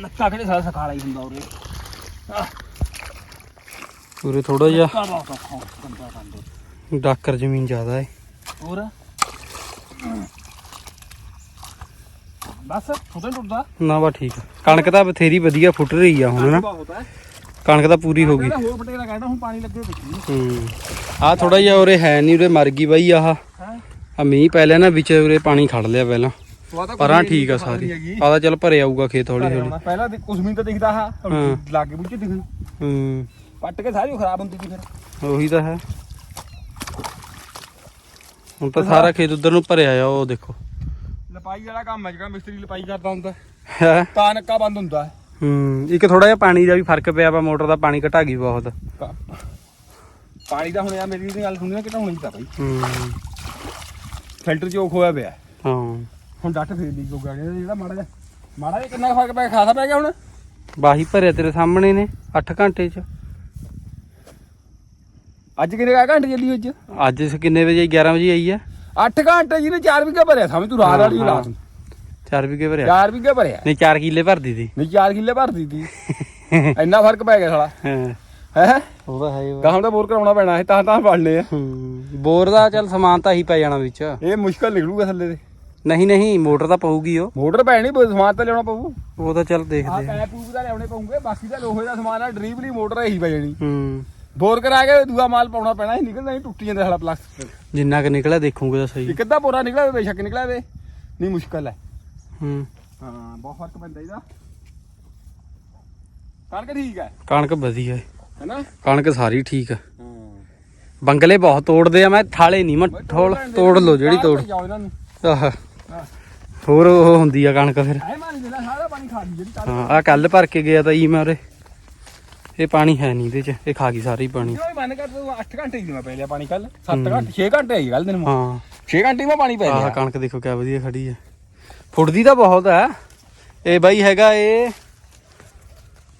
ਨੱਕਾ ਕਿਹੜੇ ਸਾਲ ਸਖਾਲਾ ਹੀ ਹੁੰਦਾ ਉਰੇ ਆ ਪੂਰੇ ਥੋੜਾ ਜਿਹਾ। ਡਾਕਰ ਜ਼ਮੀਨ ਜ਼ਿਆਦਾ ਹੈ। ਹੋਰ? ਬਸ ਥੋੜਾ ਟੁੱਟਦਾ। ਨਾ ਬਾ ਠੀਕ। ਕਣਕ ਤਾਂ ਬਥੇਰੀ ਵਧੀਆ ਫੁੱਟ ਰਹੀ ਆ ਹੁਣ ਨਾ। ਕਣਕ ਤਾਂ ਪੂਰੀ ਹੋ ਗਈ। ਕਹਿੰਦਾ ਹੋਰ ਪਟੇਰਾ ਕਹਿੰਦਾ ਹੁਣ ਪਾਣੀ ਲੱਗੇ ਵਿੱਚ ਨੂੰ ਹੂੰ। ਆ ਥੋੜਾ ਜਿਹਾ ਉਰੇ ਹੈ ਨਹੀਂ ਉਰੇ ਮਰ ਗਈ ਬਾਈ ਆਹ। ਆ ਮੀਂਹ ਪੈ ਲਿਆ ਨਾ ਵਿੱਚ ਉਰੇ ਪਾਣੀ ਖੜ ਲਿਆ ਪਹਿਲਾਂ। ਪਰਾਂ ਠੀਕ ਆ ਸਾਰੀ। ਆ ਤਾਂ ਚੱਲ ਭਰੇ ਆਊਗਾ ਖੇਤ ਹੌਲੀ ਹੌਲੀ। ਪਹਿਲਾਂ ਕੁਝ ਵੀ ਤਾਂ ਦਿਖਦਾ ਹਾਂ। ਲਾਗੇ ਬੁੱਝੇ ਦਿਖਣ। ਹੂੰ। ਪੱਟ ਕੇ ਸਾਰੀ ਉਹ ਖਰਾਬ ਹੁੰਦੀ ਸੀ ਫਿਰ। ਉਹੀ ਤਾਂ ਹੈ। ਹੁਣ ਤਾਂ ਸਾਰਾ ਖੇਤ ਉਧਰ ਨੂੰ ਭਰਿਆ ਆ ਉਹ ਦੇਖੋ। ਲਪਾਈ ਵਾਲਾ ਕੰਮ ਹੈ ਜਿਹੜਾ ਮਿਸਤਰੀ ਲਪਾਈ ਕਰਦਾ ਹੁੰਦਾ। ਹੈ? ਤਾਂ ਨੱਕਾ ਬੰਦ ਹੁੰਦਾ ਹੈ। ਹੂੰ ਇੱਕ ਥੋੜਾ ਜਿਹਾ ਪਾਣੀ ਦਾ ਵੀ ਫ਼ਰਕ ਪਿਆ ਵਾ ਮੋਟਰ ਦਾ ਪਾਣੀ ਘਟਾ ਗਈ ਬਹੁਤ। ਪਾਣੀ ਦਾ ਹੁਣ ਯਾਰ ਮੇਰੀ ਦੀ ਗੱਲ ਸੁਣੀ ਨਾ ਹੋਣੀ ਤਾਂ ਬਾਈ। ਹੂੰ। ਫਿਲਟਰ ਚੋਕ ਹੋਇਆ ਪਿਆ। ਹਾਂ। ਹੁਣ ਡੱਟ ਫੇਰ ਲੀਕ ਹੋ ਗਿਆ ਜਿਹੜਾ ਮਾੜਾ ਜਿਹਾ ਮਾੜਾ ਜਿਹਾ ਕਿੰਨਾ ਫ਼ਰਕ ਪਿਆ ਖਾਸਾ ਪੈ ਗਿਆ ਹੁਣ। ਬਾਹੀ ਭਰਿਆ ਤੇਰੇ ਸਾਹਮਣੇ ਨੇ 8 ਘੰਟੇ ਚ। ਅੱਜ ਕਿੰਨੇ ਕਾ ਘੰਟੇ ਚੱਲੀ ਅੱਜ? ਅੱਜ ਸ- ਕਿੰਨੇ ਵਜੇ 11 ਵਜੇ ਆਈ ਆ। 8 ਘੰਟੇ ਜਿਹਨੇ 4 ਵਿਗੇ ਭਰਿਆ ਸਮਝ ਤੂੰ ਰਾਤ ਵਾਲੀ ਲਾ ਤੂੰ 4 ਵਿਗੇ ਭਰਿਆ। 4 ਵਿਗੇ ਭਰਿਆ। ਨਹੀਂ 4 ਕਿੱਲੇ ਭਰਦੀ ਸੀ। ਨਹੀਂ 4 ਕਿੱਲੇ ਭਰਦੀ ਤੀ ਇੰਨਾ ਫ਼ਰਕ ਪੈ ਗਿਆ ਸਾਲਾ। ਹਾਂ। ਹੈ? ਉਹ ਤਾਂ ਹੈ ਗਾਹਾਂ ਦਾ ਬੋਰ ਕਰਾਉਣਾ ਪੈਣਾ ਹੈ ਤਾਂ ਤਾਂ ਪੜਨੇ ਆ। ਬੋਰ ਦਾ ਚੱਲ ਸਮਾਨ ਤਾਂ ਹੀ ਪੈ ਜਾਣਾ ਵਿੱਚ। ਇਹ ਮੁਸ਼ਕਲ ਨਿਕਲੂਗਾ ਥੱਲੇ ਤੇ। ਨਹੀਂ ਨਹੀਂ ਮੋਟਰ ਤਾਂ ਪਊਗੀ ਉਹ। ਮੋਟਰ ਪੈਣੀ ਸਮਾਨ ਤਾਂ ਲਿਆਉਣਾ ਪਊ। ਉਹ ਤਾਂ ਚੱਲ ਦੇਖਦੇ ਆ। ਪੈਪ ਪੂਪ ਦਾ ਲਿਆਉਣੇ ਪਊਗੇ ਬਾਕੀ ਦਾ ਲੋਹੇ ਦਾ ਸਮਾਨ ਆ ਡਰੀਵਲੀ ਮੋਟਰ ਇਹੀ ਪੈ ਜਾਣੀ। ਹੂੰ। ਬੋਰ ਕਰਾ ਕੇ ਦੂਆ ਮਾਲ ਪਾਉਣਾ ਪੈਣਾ ਇਹ ਨਿਕਲਦਾ ਨਹੀਂ ਟੁੱਟੀ ਜਾਂਦਾ ਸਾਲਾ ਪਲਾਸਟਿਕ ਜਿੰਨਾ ਕ ਨਿਕਲਿਆ ਦੇਖੂਗੇ ਤਾਂ ਸਹੀ। ਇੱਕ ਅੱਧਾ ਬੋਰਾ ਨਿਕਲਿਆ ਬੇਸ਼ੱਕ ਨਿਕਲਿਆ ਵੇ ਨਹੀਂ ਮੁਸ਼ਕਲ ਹੈ। ਹੂੰ। ਹਾਂ ਬਹੁਤ ਫ਼ਰਕ ਪੈਂਦਾ ਇਹਦਾ। ਕਣਕ ਠੀਕ ਹੈ? ਕਣਕ ਵਧੀਆ ਹੈ। ਹੈਨਾ? ਕਣਕ ਸਾਰੀ ਠੀਕ ਹਾਂ। ਬੰਗਲੇ ਬਹੁਤ ਤੋੜਦੇ ਆ ਮੈਂ ਥਾਲੇ ਨਹੀਂ ਮੈਂ ਠੋਲ ਤੋੜ ਲਓ ਜਿਹੜੀ ਤੋੜ। ਆਹ। ਹੋਰ ਉਹ ਹੁੰਦੀ ਆ ਕਣਕ ਫਿਰ। ਐ ਮਾਰੀ ਦੇਣਾ ਸਾਰਾ ਪਾਣੀ ਖਾ ਲਈ ਜਿਹੜੀ ਕੱਲ ਹਾਂ ਆ ਕੱਲ ਭਰ ਕੇ ਗਿਆ ਤਾਂ ਈ ਮੈਂ ਉਰੇ। ਇਹ ਪਾਣੀ ਹੈ ਨਹੀਂ ਇਹਦੇ ਚ ਇਹ ਖਾ ਗਈ ਸਾਰੀ ਪਾਣੀ। ਉਹ ਮੰਨ ਕਰ ਤੂੰ 8 ਘੰਟੇ ਹੀ ਮੈਂ ਪੈ ਲਿਆ ਪਾਣੀ ਕੱਲ 7 ਘੰਟੇ 6 ਘੰਟੇ ਆਈ ਕੱਲ ਦਿਨ ਮੈਂ ਹਾਂ। 6 ਘੰਟੇ ਮੈਂ ਪਾਣੀ ਪੈ ਆਹ ਲਿਆ। ਕਣਕ ਦੇਖੋ ਕਿਆ ਵਧੀਆ ਖੜੀ ਹੈ। ਫੁੱਟਦੀ ਤਾਂ ਬਹੁਤ ਹੈ। ਇਹ ਬਾਈ ਹੈਗਾ ਇਹ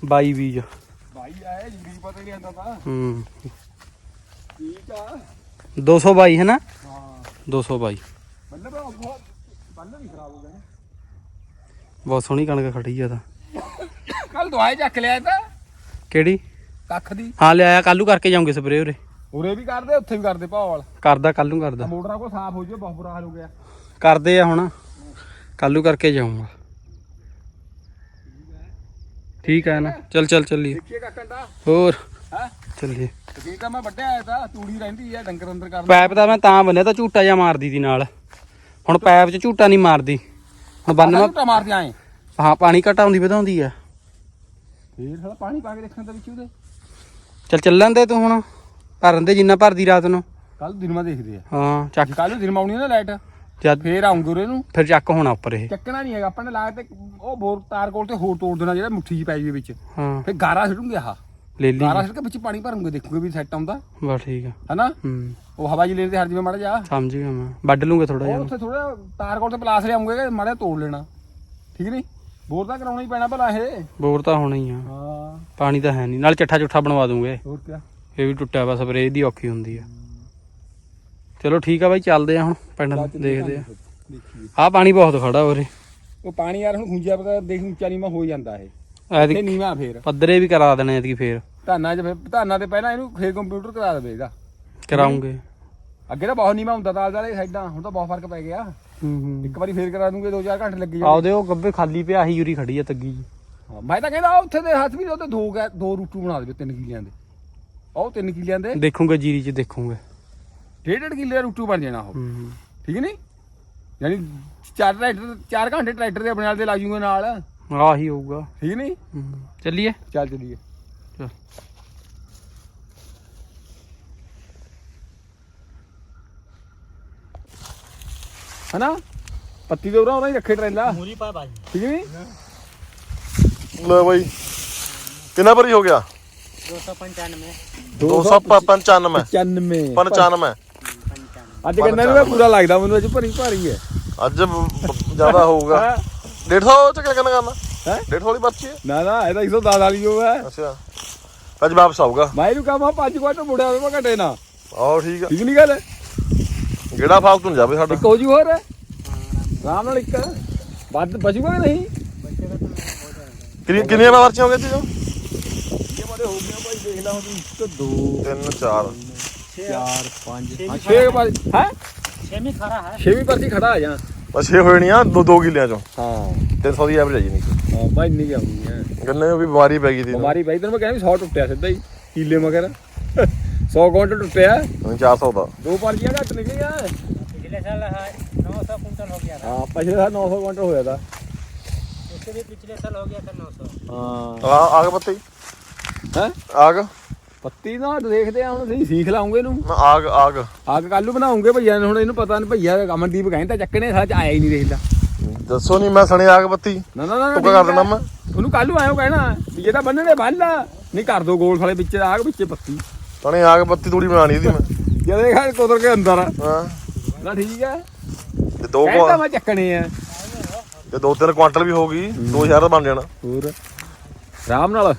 22 ਬੀਜ। ਭਾਈ ਆਏ ਜਿੰਦਗੀ ਪਤਾ ਨਹੀਂ ਆਂਦਾ ਤਾਂ ਹੂੰ। ਠੀਕ ਆ। 222 ਹੈ ਨਾ? ਹਾਂ। 222 ਮਤਲਬ ਉਹ ਬਹੁਤ ਬੱਲ ਵੀ ਖਰਾਬ ਹੋ ਗਏ ਬਹੁਤ ਸੋਹਣੀ ਕਣਕ ਖੜੀ ਆ ਤਾਂ। ਕੱਲ ਦਵਾਈ ਚੱਕ ਲਿਆ ਤਾਂ। ਕਿਹੜੀ? ਕੱਖ ਦੀ। ਹਾਂ ਲਿਆਇਆ ਕੱਲੂ ਕਰਕੇ ਜਾਉਂਗੇ ਸਪਰੇ ਉਰੇ। ਉਰੇ ਵੀ ਕਰਦੇ ਉੱਥੇ ਵੀ ਕਰਦੇ ਭਾਵਾਲ ਕਰਦਾ ਕੱਲੂ ਕਰਦਾ। ਮੋਟਰਾਂ ਕੋ ਸਾਫ਼ ਹੋ ਜਾਓ ਬਹੁਤ ਬੁਰਾ ਹਾਲ ਹੋ ਗਿਆ। ਕਰਦੇ ਆ ਹੁਣ। ਕੱਲੂ ਕਰਕੇ ਜਾਊਂਗਾ। ਠੀਕ ਹੈ ਨਾ। ਚੱਲ ਚੱਲ ਚੱਲੀਏ। ਦੇਖੀਏ ਕਾਕੰਡਾ ਹੋਰ। ਹੈ? ਚੱਲੀਏ। ਤੇ ਤਾਂ ਮੈਂ ਵੱਡਿਆ ਆਇਆ ਤਾਂ ਤੂੜੀ ਰਹਿੰਦੀ ਆ ਡੰਗਰ ਅੰਦਰ ਕਰਦੇ ਪੈਪ ਦਾ ਮੈਂ ਤਾਂ ਬੰਨਿਆ ਤਾਂ ਝੂਟਾ ਜਿਹਾ ਮਾਰਦੀ ਦੀ ਨਾਲ। ਹੁਣ ਪੈਪ 'ਚ ਝੂਟਾ ਨਹੀਂ ਮਾਰਦੀ। ਹੁਣ ਬੰਨ ਝੂਟਾ ਮਾਰਦੇ ਆਏ। ਹਾਂ ਪਾਣੀ ਘਟਾਉਂਦੀ ਵਧਾਉਂਦੀ ਆ। ਫੇਰ ਸਾਲਾ ਪਾਣੀ ਪਾ ਕੇ ਦੇਖਣ ਤਾਂ ਵਿੱਚ ਉਹਦੇ। ਚੱਲ ਚੱਲਣ ਦੇ ਤੂੰ ਹੁਣ ਭਰਨ ਦੇ ਜਿੰਨਾ ਭਰਦੀ ਰਾਤ ਨੂੰ। ਕੱਲ ਦਿਨ ਮਾ ਦੇਖਦੇ ਆ। ਹਾਂ ਚੱਕ। ਕੱਲ ਨੂੰ ਦਿਨ ਮਾ ਆਉਣੀ ਨਾ ਲਾਈਟ ਜਦ ਫੇਰ ਆਉਂਗੇ ਉਰੇ ਨੂੰ। ਫਿਰ ਚੱਕ ਹੋਣਾ ਉੱਪਰ ਇਹ। ਚੱਕਣਾ ਨਹੀਂ ਹੈਗਾ ਆਪਾਂ ਨੇ ਲਾ ਤੇ ਉਹ ਬੋਰ ਤਾਰ ਕੋਲ ਤੇ ਹੋਰ ਤੋੜ ਦੇਣਾ ਜਿਹੜਾ ਮੁੱਠੀ ਜੀ ਪੈ ਜਾਵੇ ਵਿੱਚ। ਹਾਂ। ਫੇਰ ਗਾਰਾ ਛੱਡੂਗੇ ਆਹ। ਲੈ ਲਈ। ਗਾਰਾ ਛੱਡ ਕੇ ਵਿੱਚ ਪਾਣੀ ਭਰੂਗੇ ਦੇਖੂਗੇ ਵੀ ਸੈੱਟ ਆਉਂਦਾ। ਬਸ ਠੀਕ ਆ। ਹੈਨਾ? ਹੂੰ। ਉਹ ਹਵਾ ਜੀ ਲੈਣ ਤੇ ਹਰ ਜਿਵੇਂ ਮਾੜਾ ਜਾ ਸਮਝ ਗਿਆ ਮੈਂ। ਵੱਢ ਲੂੰਗਾ ਥੋੜਾ ਜਿਹਾ। ਉੱਥੇ ਥੋੜਾ ਤਾਰ ਕੋਲ ਤੇ ਪਲਾਸ ਲਿਆਉਂਗੇ ਮਾੜਾ ਤੋੜ ਲੈਣਾ। ਠੀਕ ਨਹੀਂ ਬੋਰ ਤਾਂ ਕਰਾਉਣਾ ਹੀ ਪੈਣਾ ਭਲਾ ਇਹ। ਬੋਰ ਤਾਂ ਹੋਣਾ ਹੀ ਆ। ਹਾਂ। ਪਾਣੀ ਤਾਂ ਹੈ ਨਹੀਂ। ਨਾਲ ਚੱਠਾ ਚੁੱਠਾ ਬਣਵਾ ਦੂੰਗੇ। ਹੋਰ ਕੀ ਇਹ ਵੀ ਟੁੱਟਿਆ ਵਾ ਸਪਰੇ ਦੀ ਔਖੀ ਹੁੰਦੀ ਆ। ਚਲੋ ਠੀਕ ਆ ਬਾਈ ਚੱਲਦੇ ਆ ਹੁਣ। ਪਿੰਡ ਦੇਖਦੇ ਆ। ਦੇਖੀਏ। ਆਹ ਪਾਣੀ ਬਹੁਤ ਖੜਾ ਉਰੇ। ਉਹ ਪਾਣੀ ਯਾਰ ਹੁਣ ਖੁੰਝਿਆ ਪਤਾ ਦੇਖ ਉੱਚਾ ਨੀਵਾਂ ਹੋ ਜਾਂਦਾ ਇਹ। ਐਤਕੀ ਨੀਵਾਂ ਫੇਰ। ਪੱਧਰੇ ਵੀ ਕਰਾ ਦੇਣੇ ਐਤਕੀ ਫੇਰ। ਧਾਨਾਂ 'ਚ ਫੇਰ ਧਾਨਾਂ ਤੇ ਪਹਿਲਾਂ ਇਹਨੂੰ ਫੇਰ ਕੰਪਿਊਟਰ ਕਰਾ ਦੇਵੇ ਇਹਦਾ। ਕਰਾਉਂਗੇ। ਅੱਗੇ ਤਾਂ ਬਹੁਤ ਨੀਵਾਂ ਹੁੰਦਾ ਤਾਲ ਵਾਲੇ ਸਾਈਡਾਂ। ਹੁਣ ਤਾਂ ਬਹੁਤ ਫ਼ਰਕ ਪੈ ਗਿਆ। ਹੂੰ। ਹੂੰ ਇੱਕ ਵਾਰੀ ਫੇਰ ਕਰਾ ਦੂੰਗੇ 2-4 ਘੰਟੇ ਲੱਗੀ ਆਉਦੇ ਉਹ ਗੱਬੇ ਖਾਲੀ ਪਿਆ ਆਹੀ ਯੂਰੀ ਖੜੀ ਆ ਤੱਗੀ ਜੀ। ਹਾਂ, ਮੈਂ ਤਾਂ ਕਹਿੰਦਾ ਉੱਥੇ ਦੇ ਹੱਥ ਵੀ ਉਹਦੇ ਦੋ ਗੈ- ਦੋ ਰੂਟੂ ਬਣਾ ਦੇਵੇ 3 ਕਿੱਲਿਆਂ ਦੇ। ਉਹ 3 ਕਿੱਲਿਆਂ ਦੇ। ਦੇਖੂਗਾ ਜੀਰੀ ਚ ਦੇਖੂਗਾ। ਡੇਢ ਡੇਢ ਕਿੱਲੇ ਦਾ ਰੂਟੂ ਬਣ ਜਾਣਾ ਉਹ। ਹੂੰ। ਠੀਕ ਨਹੀਂ ਯਾਨੀ ਚਾਰ ਟਰੈਕਟਰ 4 ਘੰਟੇ ਟਰੈਕਟਰ ਦੇ ਆਪਣੇ ਨਾਲ ਦੇ ਲਾ ਜੂਗੇ ਨਾਲ। ਆਹੀ ਹੋਊਗਾ। ਠੀਕ ਨਹੀਂ ਹੂੰ। ਚੱਲੀਏ? ਚੱਲ ਚਲੀਏ। ਚੱਲ। ਹਨਾ? ਪੱਤੀ ਦੇ ਉਰਾ ਉਰਾ ਹੀ ਰੱਖੇ ਟਰੇਲਾ। ਮੂਰੀ ਪਾ ਬਾਈ। ਠੀਕ ਨਹੀਂ ਲੈ ਬਾਈ। ਕਿੰਨਾ ਭਰੀ ਹੋ ਗਿਆ? 295 295 95 95 ਅੱਜ ਕਹਿੰਦਾ ਵੀ ਪੂਰਾ ਲੱਗਦਾ ਮੈਨੂੰ ਅੱਜ ਭਰੀ ਭਾਰੀ ਹੈ। ਅੱਜ ਜ਼ਿਆਦਾ ਹੋਊਗਾ। 150 ਚ ਕਿਆ ਕਰਨਾ ਕਰਨਾ? ਹੈ? 150 ਵਾਲੀ ਪਰਚੀ ਹੈ? ਨਾ ਨਾ ਇਹ ਤਾਂ 110 ਵਾਲੀ ਹੋਵੇ ਅੱਛਾ। ਅੱਜ ਵਾਪਸ ਆਊਗਾ। ਮੈਂ ਇਹਨੂੰ ਕਹਾਂ ਪੰਜ ਕੁਆਟਰ ਮੁੜਿਆ ਹੋਵੇ ਘਟੇ ਨਾ ਆਹ ਠੀਕ ਆ। ਠੀਕ ਨਹੀਂ ਗੱਲ? ਗੇੜਾ ਫਾਲਤੂ ਨਹੀਂ ਜਾਵੇ ਸਾਡਾ? ਕੋਜੂ ਹੋਰ। ਹੈ ਆਰਾਮ ਨਾਲ ਇੱਕ। ਵੱਧ ਬਚੂਗਾ ਕਿ ਨਹੀਂ? ਕਿੰਨੀ ਕਿੰਨੀਆਂ ਵਾਰ ਚ ਹੋ ਗਏ ਤੇ ਜੋ ਇਹ ਬੜੇ ਹੋ ਗਏ ਭਾਈ ਦੇਖ ਲਾ ਹੁਣ ਇੱਕ ਦੋ ਤਿੰਨ ਚਾਰ। ਚਾਰ ਪੰਜ ਛੇ ਵਾਰ ਹੈ। ਛੇਵੀਂ ਖੜਾ ਹੈ। ਛੇਵੀਂ ਪਰਚੀ ਖੜਾ ਆ ਜਾਂ। ਬਸ ਛੇ ਹੋਣੀ ਆ ਦੋ ਦੋ ਕਿਲਿਆਂ ਚੋਂ। ਹਾਂ। 300 ਦੀ ਐਵਰੇਜ ਨਹੀਂ ਹਾਂ ਭਾਈ ਨਹੀਂ ਆਉਂਦੀ ਹੈ। ਗੰਨੇ ਵੀ ਬਿਮਾਰੀ ਪੈ ਗਈ ਸੀ। ਬਿਮਾਰੀ ਪੈ ਗਈ ਤੈਨੂੰ ਮੈਂ ਕਹਿੰਦਾ ਵੀ 100 ਟੁੱਟਿਆ ਸਿੱਧਾ ਹੀ ਕਿਲੇ ਮਗਰ। 100 ਕੁਇੰਟਲ ਟੁੱਟਿਆ ਨਹੀਂ 400 ਦਾ ਦੋ ਪਰਚੀਆਂ ਘੱਟ ਨਿਕਲੀਆਂ पिछले साल है नौ सौ कुंटल हो गया था ਹਾਂ ਪਿਛਲੇ ਸਾਲ 900 ਕੁਇੰਟਲ ਹੋਇਆ ਦਾ उससे भी पिछले साल हो गया था नौ सौ ਹਾਂ ਆ ਆਗ ਪੱਤੀ ਹੈ ਆਗ ਪੱਤੀ ਨਾ ਦੇਖਦੇ ਆ ਹੁਣ ਅਸੀਂ ਸੀਖ ਲਾਉਂਗੇ ਇਹਨੂੰ ਨਾ ਆਗ ਆਗ ਆਗ ਕੱਲੂ ਬਣਾਉਂਗੇ ਭਈਆ ਨੇ ਹੁਣ ਇਹਨੂੰ ਪਤਾ ਨਹੀਂ ਭਈਆ ਅਮਨਦੀਪ ਕਹਿੰਦਾ ਚੱਕਣੇ ਸਾਲਾ ਚ ਆਇਆ ਹੀ ਨਹੀਂ ਦੇਖਦਾ ਦੱਸੋ ਨਹੀਂ ਮੈਂ ਸਣੇ ਆਗ ਪੱਤੀ ਨਾ ਨਾ ਨਾ ਟੁੱਕਾ ਕਰ ਦੇਣਾ ਮੈਂ ਉਹਨੂੰ ਕੱਲੂ ਆਇਓ ਕਹਿਣਾ ਵੀ ਜੇ ਤਾਂ ਬੰਨਣੇ ਬੰਨ ਲਾ ਨਹੀਂ ਕਰ ਦੋ ਗੋਲ ਸਾਲੇ ਵਿੱਚ ਆਗ ਵਿੱਚ ਪੱਤੀ ਸਣੇ ਆਗ ਪੱਤੀ ਤੂੜੀ ਬਣਾਣੀ ਇਹਦੀ ਮੈਂ। ਜਦੇ ਖਾ ਕੁਦਰ ਕੇ ਅੰਦਰ ਆ। ਹਾਂ। ਨਾ ਠੀਕ ਹੈ ਤੇ ਦੋ ਕਹਿੰਦਾ ਕੁ- ਮੈਂ ਚੱਕਣੇ ਆ। ਤੇ ਦੋ ਤਿੰਨ ਕੁਆਂਟਲ ਵੀ ਹੋ ਗਈ 2000 ਦਾ ਬਣ ਜਾਣਾ। ਹੋਰ। ਆਰਾਮ ਨਾਲ।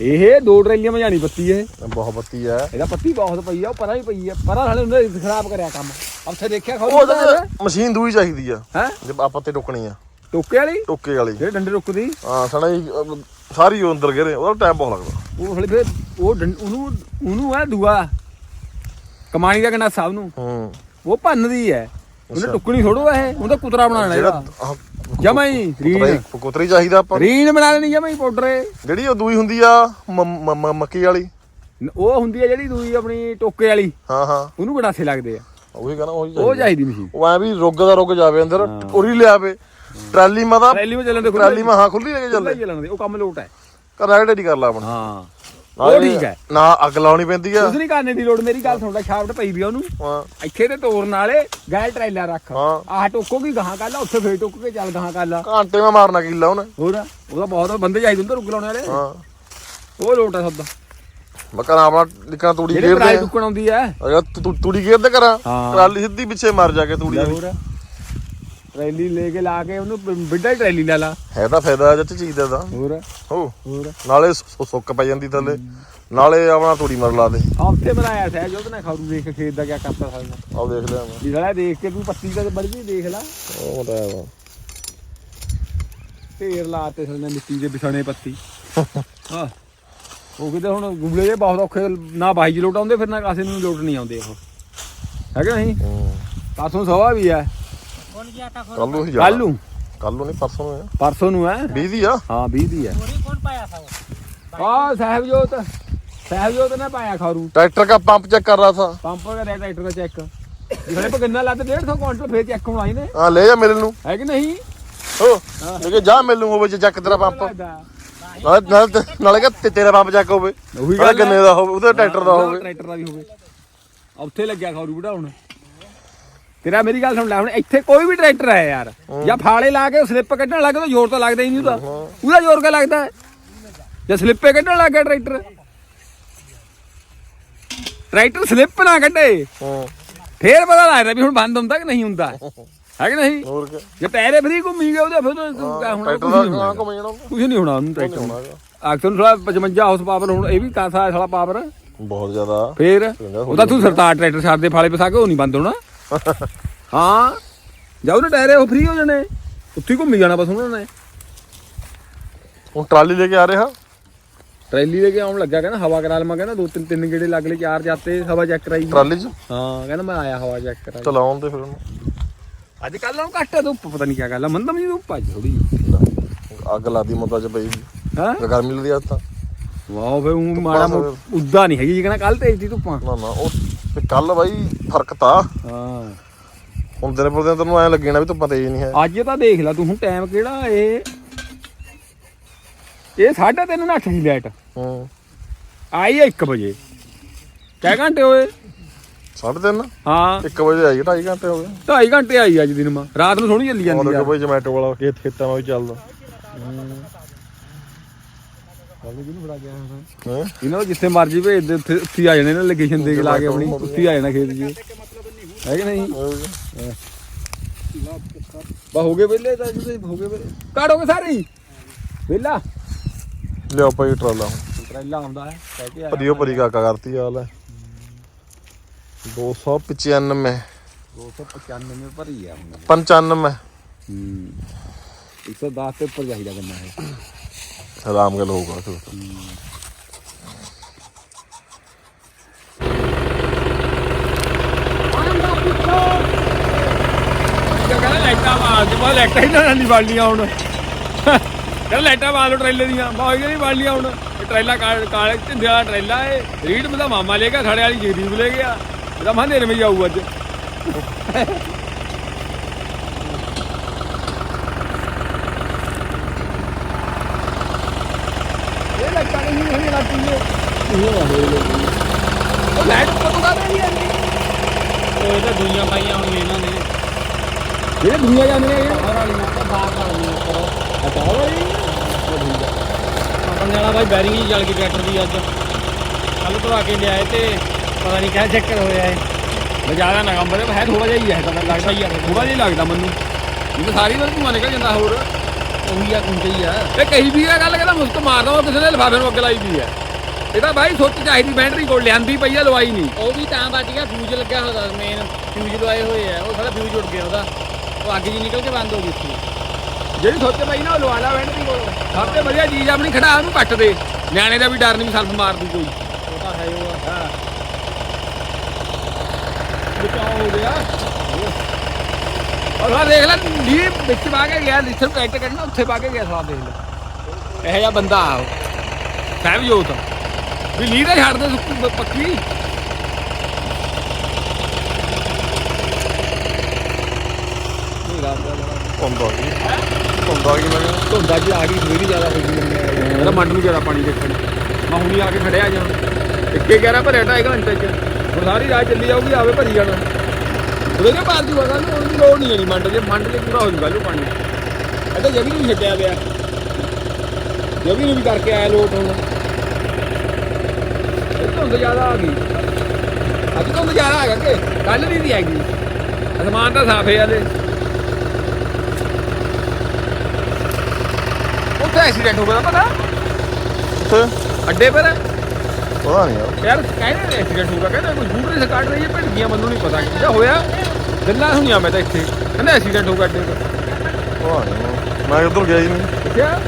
ਇਹ ਦੋ ਟਰੇਲੀਆਂ ਮਜਾਣੀ ਪੱਤੀ ਇਹ। ਬਹੁਤ ਪੱਤੀ ਐ ਇਹਦਾ ਪੱਤੀ ਬਹੁਤ ਪਈ ਆ ਉਹ ਪਰਾਂ ਹੀ ਪਈ ਆ। ਪਰਾਂ ਹਾਲੇ ਉਹਨੇ ਖਰਾਬ ਕਰਿਆ ਕੰਮ। ਉੱਥੇ ਦੇਖਿਆ ਉਹ ਖੋਲ ਤਾਂ ਮਸ਼ੀਨ ਦੂਈ ਚਾਹੀਦੀ ਆ। ਹੈ? ਜੇ ਆ ਪੱਤੇ ਟੁੱਕਣੀ ਆ। ਟੋਕੇ ਵਾਲੀ? ਟੋਕੇ ਵਾਲੀ। ਜਿਹੜੇ ਡੰਡੇ ਰੁਕਦੀ? ਹਾਂ ਸਣੇ ਸਾਰੀ ਉਹ ਅੰਦਰ ਗਿਰੇ ਉਹਦਾ ਟਾਈਮ ਬਹੁਤ ਲੱਗਦਾ। ਉਹ ਹਲੇ ਫਿਰ ਉਹ ਡੰ- ਉਹਨੂੰ ਉਹਨੂੰ ਆ ਦੂਆ ਕਮਾਣੀ ਦਾ ਗੰਨਾ ਸਾਹਿਬ ਨੂੰ। ਹੂੰ। ਉਹ ਭੰਨਦੀ ਹੈ ਉਹਨੇ। ਟੁੱਕਣੀ ਥੋੜੋ ਇਹ ਉਹਦਾ ਕੁਤਰਾ ਬਣਾਉਣਾ ਜਿਹੜਾ ਇਹਦਾ। ਆਹ, ਜਮਾ ਹੀ ਰੀਣ ਕੁਤਰਾ- ਕੁਤਰੀ ਚਾਹੀਦਾ ਆਪਾਂ ਨੂੰ। ਰੀਣ ਬਣਾ ਲੈਣੀ ਜਮਾ ਹੀ ਪਾਊਡਰ ਇਹ। ਜਿਹੜੀ ਉਹ ਦੂਈ ਹੁੰਦੀ ਆ ਮ- ਮ- ਮ- ਮੱਕੀ ਵਾਲੀ। ਉਹ ਹੁੰਦੀ ਹੈ ਜਿਹੜੀ ਦੂਈ ਆਪਣੀ ਟੋਕੇ ਵਾਲੀ। ਹਾਂ ਹਾਂ। ਉਹਨੂੰ ਗੜਾਸੇ ਲੱਗਦੇ ਆ? ਉਹੀ ਕਹਿੰਦਾ ਉਹੀ ਉਹ ਚਾਹੀਦੀ। ਮਸ਼ੀਨ। ਉਹ ਐ ਵੀ ਰੁੱਗ ਦਾ ਰੁੱਗ ਜਾਵੇ ਅੰਦਰ। ਉਰੀ ਲਿਆਵੇ। ਟਰਾਲੀ ਮਾ ਦਾ ਟਰੈਲੀ ਵਿੱਚ ਚੱਲਣ ਦੇ ਟਰਾਲੀ ਮਾ ਹਾਂ ਖੁੱਲੀ ਲੈ ਕੇ ਚੱਲੇ ਚੱਲੇ ਚੱਲਣ ਦੇ ਉਹ ਕੰਮ ਲੋਟ ਹੈ। ਕਰ ਰੈਡੀ ਕਰ ਲਾ ਆਪਣਾ। ਹਾਂ। ਨਾਲੇ ਉਹ ਠੀਕ ਹੈ। ਨਾ ਅੱਗ ਲਾਉਣੀ ਪੈਂਦੀ ਆ। ਕੁਝ ਨਹੀਂ ਕਰਨੇ ਦੀ ਲੋੜ ਮੇਰੀ ਗੱਲ ਸੁਣਦਾ ਸ਼ਾਫਟ ਪਈ ਵੀ ਆ ਉਹਨੂੰ। ਹਾਂ। ਇੱਥੇ ਤੇ ਤੋਰਨ ਵਾਲੇ ਗੈਲ ਟਰੈਲਾ ਰੱਖ। ਹਾਂ। ਆਹ ਟੋਕੋਗੀ ਗਾਹਾਂ ਕਰ ਲਾ ਉੱਥੇ ਫੇਰ ਟੋਕ ਕੇ ਚੱਲ ਗਾਹਾਂ ਕਰ ਲਾ। ਘੰਟੇ ਮੈਂ ਮਾਰਨਾ ਕਿੱਲਾ ਉਹਨੇ ਹੋਰ ਉਹਦਾ ਬਹੁਤ ਬੰਦੇ ਚਾਹੀਦੇ ਹੁੰਦੇ ਰੁਕ ਲਾਉਣੇ ਵਾਲੇ। ਹਾਂ। ਉਹ ਲੋਟ ਹੈ ਸਭ ਦਾ ਮੈਂ ਕਰਾਂ ਆਪਣਾ ਲਿਖਣਾ ਤੂੜੀ ਜਿਹੜੇ ਪਰਾਈ ਆ। ਟੁੱਕਣ ਆਉਂਦੀ ਹੈ ਅਗਰ ਤੂੜੀ ਗੇਰਦੇ ਕਰਾਂ ਹਾਂ। ਟਰਾਲੀ ਸਿੱਧੀ ਪਿੱਛੇ ਮਾਰ ਜਾ ਕੇ ਤੂੜੀ ਵਾਲੀ। ਹੋਰ। ਟਰੈਲੀ ਲੈ ਕੇ ਲਾ ਕੇ ਉਹਨੂੰ ਬਿੱਡਾ ਟਰੈਲੀ ਲਾ ਲਾ ਹੈ ਤਾਂ ਫਾਇਦਾ ਜੱਟ ਚੀਜ਼ ਦਾ ਤਾਂ। ਹੋਰ? ਹੋ ਹੋਰ? ਨਾਲੇ ਸੁ- ਸੁੱਕ ਪੈ ਜਾਂਦੀ ਥੱਲੇ। ਨਾਲੇ ਆਪਣਾ ਤੂੜੀ ਮਰ ਲਾ ਦੇ। ਹਫ਼ਤੇ ਬਣਾਇਆ ਸਹਿਜ ਉਹਦੇ ਨਾਲ ਖਾਰੂ ਦੇਖ ਕੇ ਖੇਤ ਦਾ ਕੀ ਕਰਤਾ ਸਾਡਾ ਆਹ ਦੇਖ ਲਿਆ ਮੈਂ। ਵੀ ਸਾਲਾ ਦੇਖ ਕੇ ਤੂੰ ਪੱਤੀ ਦਾ ਬੜੀ ਵੀ ਦੇਖ ਲਾ। ਉਹ ਹੈ ਵਾ। ਢੇਰ ਲਾਤੇ ਸਨ ਮਿੱਟੀ ਦੇ ਵਿਛਣੇ ਪੱਤੀ। ਹਾਂ। ਉਹ ਕਿਤੇ ਹੁਣ ਗੁਗਲੇ ਦੇ ਬਹੁਤ ਔਖੇ ਨਾ ਬਾਈ ਜੀ ਲੋਟ ਆਉਂਦੇ ਫਿਰ ਨਾ ਕਾਸੇ ਨੂੰ ਲੋਟ ਨਹੀਂ ਆਉਂਦੇ ਉਹ। ਹੈ ਕਿ ਨਹੀਂ? ਹੂੰ। ਪਾਸੋਂ ਸਵਾ ਵੀ ਹੈ कौन गया था ਕੱਲ ਨੂੰ ਹੀ ਕੱਲ ਨੂੰ ਕੱਲ ਨੂੰ ਨਹੀਂ ਪਰਸੋਂ ਨੂੰ ਆ ਪਰਸੋਂ ਨੂੰ ਹੈ 20 ਦੀ ਆ ਹਾਂ 20 ਦੀ ਹੈ चोरी कौन पाया था वो ਆ ਸਾਹਿਬਜੋਤ ਸਾਹਿਬਜੋਤ ਨੇ ਪਾਇਆ ਖਾਰੂ ट्रैक्टर का पंप चेक कर रहा था ਪੰਪ ਕਰਿਆ ਟਰੈਕਟਰ ਦਾ ਚੈੱਕ ਜਿਹੜੇ ਪਾ ਗੰਨਾ ਲੱਦ 150 ਕੁਇੰਟਲ ਫੇਰ ਚੈੱਕ ਹੋਣਾ ਇਹਨੇ हाँ ले जा मेरे ਨੂੰ ਹੈ ਕਿ ਨਹੀਂ ਹੋ लेके जा मेरे ਨੂੰ ਹੋਵੇ ਜੇ ਚੱਕ ਤੇਰਾ ਪੰਪ ਲੱਗਦਾ। ਨਾਲੇ ਨਾਲੇ ਨਾਲੇ ਕਿ ਤੇਰਾ ਪੰਪ ਚੱਕ ਹੋਵੇ ਉਹੀ ਨਾਲੇ ਗੱਲ ਹੈ। ਗੰਨੇ ਦਾ ਹੋਵੇ ਉਹਦਾ ਟਰੈਕਟਰ ਦਾ ਉਹਦਾ ਹੋਵੇ ਟਰੈਕਟਰ ਦਾ ਵੀ ਹੋਵੇ ਉੱਥੇ ਲੱਗਿਆ ਖਾਰੂ ਵਢਾਉਣ ਤੇਰਾ ਮੇਰੀ ਗੱਲ ਸੁਣ ਲੈ ਹੁਣ ਇੱਥੇ ਕੋਈ ਵੀ ਟਰੈਕਟਰ ਹੈ ਯਾਰ ਜਾਂ ਫਾਲੇ ਲਾ ਕੇ ਸਲਿੱਪ ਕੱਢਣ ਲੱਗੇ ਤਾਂ ਜ਼ੋਰ ਤਾਂ ਲੱਗਦਾ ਹੀ ਨਹੀਂ ਉਹਦਾ। ਉਹਦਾ ਜ਼ੋਰ ਕਿਆ ਲੱਗਦਾ? ਹੈ? ਜੇ ਸਲਿੱਪੇ ਕੱਢਣ ਲੱਗ ਗਿਆ ਟਰੈਕਟਰ? ਟਰੈਕਟਰ ਸਲਿੱਪ ਨਾ ਕੱਢੇ। ਫੇਰ ਪਤਾ ਲੱਗਦਾ ਵੀ ਹੁਣ ਬੰਦ ਹੁੰਦਾ ਕਿ ਨਹੀਂ ਹੁੰਦਾ। ਹੈ ਕਿ ਨਹੀਂ? ਹੋਰ ਕੀ? ਜੇ ਪੈਰੇ ਫਰੀ ਘੁੰਮੀ ਗਏ ਉਹਦੇ ਫਿਰ ਤਾਂ ਹੋਣਾ ਕੁਝ ਨਹੀਂ ਹੋਣਾ। ਘੁੰਮ ਜਾਣਾ। ਕੁਝ ਨਹੀਂ ਹੋਣਾ ਉਹਨੂੰ ਟਰੈਕਟਰ ਨੂੰ। ਹੋਣਾ ਆਖਰ ਥੋੜਾ 55 ਹਾਊਸ ਪਾਵਰ ਹੁਣ ਇਹ ਵੀ ਕਾਸਾ ਸਾਲਾ ਪਾਵਰ। ਬਹੁਤ ਜ਼ਿਆਦਾ। ਫੇਰ ਉਹਦਾ ਤੂੰ ਸਰਤਾਰ ਟਰੈਕਟਰ ਛੱਡ ਦੇ ਫਾਲੇ ਪਸਾ ਕੇ ਉਹ ਨਹੀਂ ਬੰਦ ਹੋਣਾ। ਹਾਂ। ਜਾ ਉਹਨੇ ਟਾਇਰੇ ਉਹ ਫ੍ਰੀ ਹੋ ਜਾਣੇ। ਉੱਥੇ ਘੁੰਮੀ ਜਾਣਾ ਬਸ ਉਹਨਾਂ ਨੇ। ਹੁਣ ਟਰਾਲੀ ਲੈ ਕੇ ਆ ਰਿਹਾ? ਟਰੈਲੀ ਲੈ ਕੇ ਆਉਣ ਲੱਗਾ ਕਹਿੰਦਾ ਹਵਾ ਕਰਾ ਲਵਾਂ ਕਹਿੰਦਾ ਦੋ ਤਿੰਨ ਤਿੰਨ ਗੇੜੇ ਲੱਗ ਲਏ ਚਾਰ ਜਾਤੇ ਹਵਾ ਚੈੱਕ ਕਰਾਈ। ਟਰਾਲੀ 'ਚ? ਹਾਂ ਕਹਿੰਦਾ ਮੈਂ ਆਇਆ ਹਵਾ ਚੈੱਕ ਕਰਾਈ। ਚਲਾਉਣ ਤੇ ਫਿਰ ਉਹਨੂੰ। ਅੱਜ ਕੱਲ ਨੂੰ ਘੱਟ ਧੁੱਪ ਪਤਾ ਨਹੀਂ ਕੀ ਗੱਲ ਆ। ਮੰਦਮ ਜੀ ਧੁੱਪ ਅੱਜ ਥੋੜੀ ਅੱਗ ਲਾਦੀ ਮੋਤਾ 'ਚ ਪਈ ਹਾਂ? ਗਰਮੀ ਲੱਗਦੀ ਆ ਤਾਂ। ਵਾਹ ਫੇ ਉਹ ਮਾੜਾ ਉੱਦਾਂ ਨਹੀਂ ਹੈਗੀ ਜੀ ਕਹਿੰਦਾ ਕੱਲ ਤੇਜ਼ ਦੀ ਧੁੱਪਾਂ। ਨਾ ਨਾ ਉਹ ਕੱਲ ਬਾਈ ਫ਼ਰਕ ਤਾਂ। ਹਾਂ। ਹੁਣ ਦਿਨ ਪਰ ਦਿਨ ਤੈਨੂੰ ਐ ਲੱਗਣਾ ਵੀ ਧੁੱਪਾਂ ਤੇਜ਼ ਨਹੀਂ ਹੈ। ਅੱਜ ਤਾਂ ਦੇਖ ਲੈ ਤੂੰ ਹੁਣ ਟਾਈਮ ਕਿਹੜਾ ਇਹ? ਇਹ 3:30 ਨੱਠ ਗਈ ਲਾਈਟ ਹੂੰ। ਆਈ ਹੈ 1 ਵਜੇ। ਕਿੰਨੇ ਘੰਟੇ ਹੋਏ? 3:30 ਹਾਂ। 1 ਵਜੇ ਆਈ 2.5 ਘੰਟੇ ਹੋ ਗਏ। 2.5 ਘੰਟੇ ਆਈ ਅੱਜ ਦਿਨ ਮਾ। ਰਾਤ ਨੂੰ ਸੋਹਣੀ ਚੱਲੀ ਜਾਂਦੀ ਆ। ਕੋਈ ਜਮੈਟੋ ਵਾਲਾ ਖੇਤ ਖੇਤਾਂ ਵਿੱਚ ਚੱਲਦਾ। ਹੈ? ਇਹਨਾਂ ਨੂੰ ਜਿੱਥੇ ਮਰਜ਼ੀ ਭੇਜ ਦੇ ਉੱਥੇ ਉੱਥੇ ਹੀ ਆ ਜਾਣੇ ਨੇ ਲੋਕੇਸ਼ਨ ਦੇ ਕੇ ਲਾ ਕੇ ਆਪਣੀ ਉੱਥੇ ਹੀ ਆ ਜਾਣਾ ਖੇਤ ਜੀ। ਹੈ ਕਿ ਨਹੀਂ? ਬਾ ਹੋ ਗਏ ਵੇਲੇ ਤਾਂ ਤੁਸੀਂ ਹੋ ਗਏ ਵੇਲੇ ਕਾੜੋਗੇ ਸਾਰੀ ਵੇਲਾ ਲਿਓ ਭਾਈ ਟਰਾਲਾ ਟਰੈਲਾ ਆਉਂਦਾ ਹੈ ਕਹਿ ਕੇ ਆਇਆ ਭਰੀਓ ਭਰੀ ਕਾਕਾ ਕਰਤੀ ਹਾਲ ਹੈ 295 295 ਭਰੀ ਆ ਹੁਣ। 95 ਹੂੰ। 110 ਤੇ ਉੱਪਰ ਚਾਹੀਦਾ ਗੰਨਾ ਇਹ। ਆਰਾਮ ਗੱਲ ਹੋਊਗਾ ਫਿਰ ਕਹਿੰਦਾ ਲਾਈਟਾਂ ਮਾਰ ਦੇ ਮੈਂ ਲਾਈਟਾਂ ਹੀ ਨਾ ਨਹੀਂ ਬਾਲੀਆਂ ਹੁਣ ਕਹਿੰਦਾ ਲਾਈਟਾਂ ਮਾਰ ਲਓ ਟ੍ਰੇਲੇ ਦੀਆਂ ਬਾਈ ਨਹੀਂ ਬਾਲੀਆਂ ਹੁਣ ਇਹ ਟ੍ਰੇਲਾ ਕਾਲੇ ਕਾਲੇ ਝਿੰਦੇ ਵਾਲਾ ਟ੍ਰੇਲਾ ਏ ਰੀਡ ਮਦਾ ਮਾਮਾ ਲੈ ਗਿਆ ਖੜੇ ਵਾਲੀ ਜਗਦੀਪ ਲੈ ਗਿਆ ਇਹਦਾ ਮੈਂ ਹਨੇਰੇ ਵਿੱਚ ਜਾਊ ਅੱਜ ਇਹ ਲਾਈਟਾਂ ਨਹੀਂ ਹੋਣੀ ਰਾਤੀ ਇਹ ਉਹ ਲਾਈਟ ਕਦੋਂ ਦਾ ਨਹੀਂ ਆਂਦੀ ਉਹ ਇਹ ਤਾਂ ਦੁਨੀਆ ਪਾਈਆਂ ਹੋਣੀਆਂ ਇਹਨਾਂ ਨੇ ਜਿਹੜੇ ਦੁਨੀਆ ਜਾਂਦੇ ਨੇ ਬਾਹਰ ਵਾਲੀਆਂ ਤਾਂ ਬਾਹਰ ਵਾਲੀਆਂ ਕਰੋ ਅੱਛਾ ਵਾਲੀ ਆਪਣੇ ਵਾਲਾ ਬਾਈ ਬੈਰਿੰਗ ਹੀ ਜਲ ਗਈ ਟਰੈਕਟਰ ਦੀ ਅੱਜ ਕੱਲ ਤੋਂ ਕੇ ਲਿਆਏ ਤੇ ਪਤਾ ਨਹੀਂ ਕਿਆ ਚੱਕਰ ਹੋਇਆ ਹੈ ਮੈਂ ਨਾ ਕੰਮ ਹੈ ਥੋੜਾ ਜਿਹਾ ਹੀ ਹੈ ਤਾਂ ਲੱਗਦਾ ਹੀ ਆ ਥੋੜਾ ਜਿਹਾ ਲੱਗਦਾ ਮੈਨੂੰ ਇਹ ਤਾਂ ਸਾਰੀ ਵਾਰ ਧੂਆਂ ਨਿਕਲ ਜਾਂਦਾ ਹੋਰ ਉਹੀ ਆ ਕੁੰਤੇ ਹੀ ਆ ਇਹ ਕਹੀ ਵੀ ਆ, ਗੱਲ ਕਹਿੰਦਾ ਮੁਸਕ ਮਾਰਦਾ ਉਹ ਕਿਸੇ ਨੇ ਲਿਫਾਫੇ ਨੂੰ ਅੱਗ ਲਾਈ ਵੀ ਹੈ ਇਹ ਤਾਂ ਬਾਈ ਸੋਚ ਚਾਹੀਦੀ ਬੈਟਰੀ ਕੋਲ ਲਿਆਂਦੀ ਪਈ ਆ ਲਵਾਈ ਨਹੀਂ ਉਹ ਵੀ ਤਾਂ ਬਚ ਗਿਆ ਫਿਊਜ਼ ਲੱਗਿਆ ਹੋਦਾ ਮੇਨ ਫਿਊਜ਼ ਲਵਾਏ ਹੋਏ ਆ। ਉਹ ਸਾਰਾ ਫਿਊਜ਼ ਉੱਡ ਗਿਆ ਉਹਦਾ। ਉਹ ਅੱਗ ਜੀ ਨਿਕਲ ਕੇ ਬੰਦ ਹੋ ਗਈ ਸੀ ਜਿਹੜੀ ਸੋਚੇ ਪਈ ਨਾ ਉਹ ਲਵਾ ਲਾ ਬੈਟਰੀ ਕੋਲ। ਸਭ ਤੋਂ ਵਧੀਆ ਚੀਜ਼ ਆਪਣੀ ਖੜਾ ਉਹਨੂੰ ਕੱਟ ਦੇ। ਨਿਆਣੇ ਦਾ ਵੀ ਡਰ ਨਹੀਂ ਸਲਫ ਮਾਰ ਦੂ ਕੋਈ। ਉਹ ਤਾਂ ਹੈ ਉਹ ਹਾਂ। ਬਚਾਓ ਹੋ ਗਿਆ। ਔਰ ਆ ਦੇਖ ਲੈ ਲੀ ਵਿੱਚ ਪਾ ਕੇ ਗਿਆ ਲਿਥਰ ਕੈਟ ਕਰਨਾ ਉੱਥੇ ਪਾ ਕੇ ਗਿਆ ਸਵਾਦ ਦੇਖ ਲੈ। ਇਹੋ ਜਿਹਾ ਬੰਦਾ ਆ ਉਹ। ਸਾਹਿਬ ਜੋਤ ਵੀ ਲੀ ਤਾਂ ਛੱਡ ਦੇ ਸੁੱਕੀ ਪੱਕੀ। ਧੁੰਦ ਆ ਗਈ। ਧੁੰਦ ਆ ਗਈ ਮੈਂ ਕਿਹਾ। ਧੁੰਦਾ ਜੀ ਆ ਗਈ ਜ਼ਿਆਦਾ ਹੋ। ਗਈ ਮੇਰਾ ਮੰਡ ਨੂੰ ਜ਼ਿਆਦਾ ਪਾਣੀ ਦੇਖਣ ਮੈਂ ਹੁਣੀ ਆ ਕੇ ਖੜਿਆ ਜਾਂ ਇੱਕੇ 11 ਭਰਿਆ ਢਾਈ ਘੰਟੇ ਚ। ਹੁਣ ਸਾਰੀ ਰਾਤ ਚੱਲੀ ਜਾਊਗੀ ਆਵੇ ਭਰੀ ਜਾਣਾ। ਉਹਦੇ ਕੇ ਪਾਰ ਦੀ ਵਗਾ ਨੂੰ ਉਹਦੀ ਲੋੜ ਨਹੀਂ ਆਣੀ ਮੰਡ ਜੇ ਮੰਡ ਜੇ ਪੂਰਾ ਹੋ ਜੂਗਾ ਲੋ ਪਾਣੀ। ਇਹ ਤਾਂ ਜਗੀ ਨੂੰ ਵੀ ਛੱਡਿਆ ਪਿਆ ਜਗੀ ਨੂੰ ਵੀ ਕਰਕੇ ਆਇਆ ਲੋਟ ਹੁਣ। ਧੁੰਦ ਜ਼ਿਆਦਾ ਆ ਗਈ। ਅੱਜ ਧੁੰਦ ਜ਼ਿਆਦਾ ਆ ਕਿ? ਕੱਲ ਦੀ ਨਹੀਂ ਹੈਗੀ। ਅਸਮਾਨ ਤਾਂ ਸਾਫ਼ ਹੈ ਹਲੇ ਉੱਥੇ ਐਕਸੀਡੈਂਟ ਹੋ ਗਿਆ ਪਤਾ? ਉੱਥੇ? ਅੱਡੇ ਪਰ? ਪਤਾ ਨਹੀਂ ਯਾਰ। ਯਾਰ ਕਹਿੰਦੇ ਨੇ ਐਕਸੀਡੈਂਟ ਹੋ ਗਿਆ। ਕਹਿੰਦੇ ਕੋਈ ਸਕੂਟਰ ਸੇ ਕੱਢ ਰਹੀ ਹੈ ਭਿੜ ਗਈਆਂ ਮੈਨੂੰ ਨਹੀਂ ਪਤਾ ਕੀ ਹੋਇਆ। ਗੱਲਾਂ ਸੁਣੀਆਂ ਮੈਂ ਤਾਂ ਇੱਥੇ। ਕਹਿੰਦਾ ਐਕਸੀਡੈਂਟ ਹੋ ਗਿਆ ਅੱਡੇ ਤੇ। ਪਤਾ ਨਹੀਂ ਮੈਂ ਕਿੱਧਰ ਗਿਆ ਹੀ ਨਹੀਂ। ਅੱਛਾ।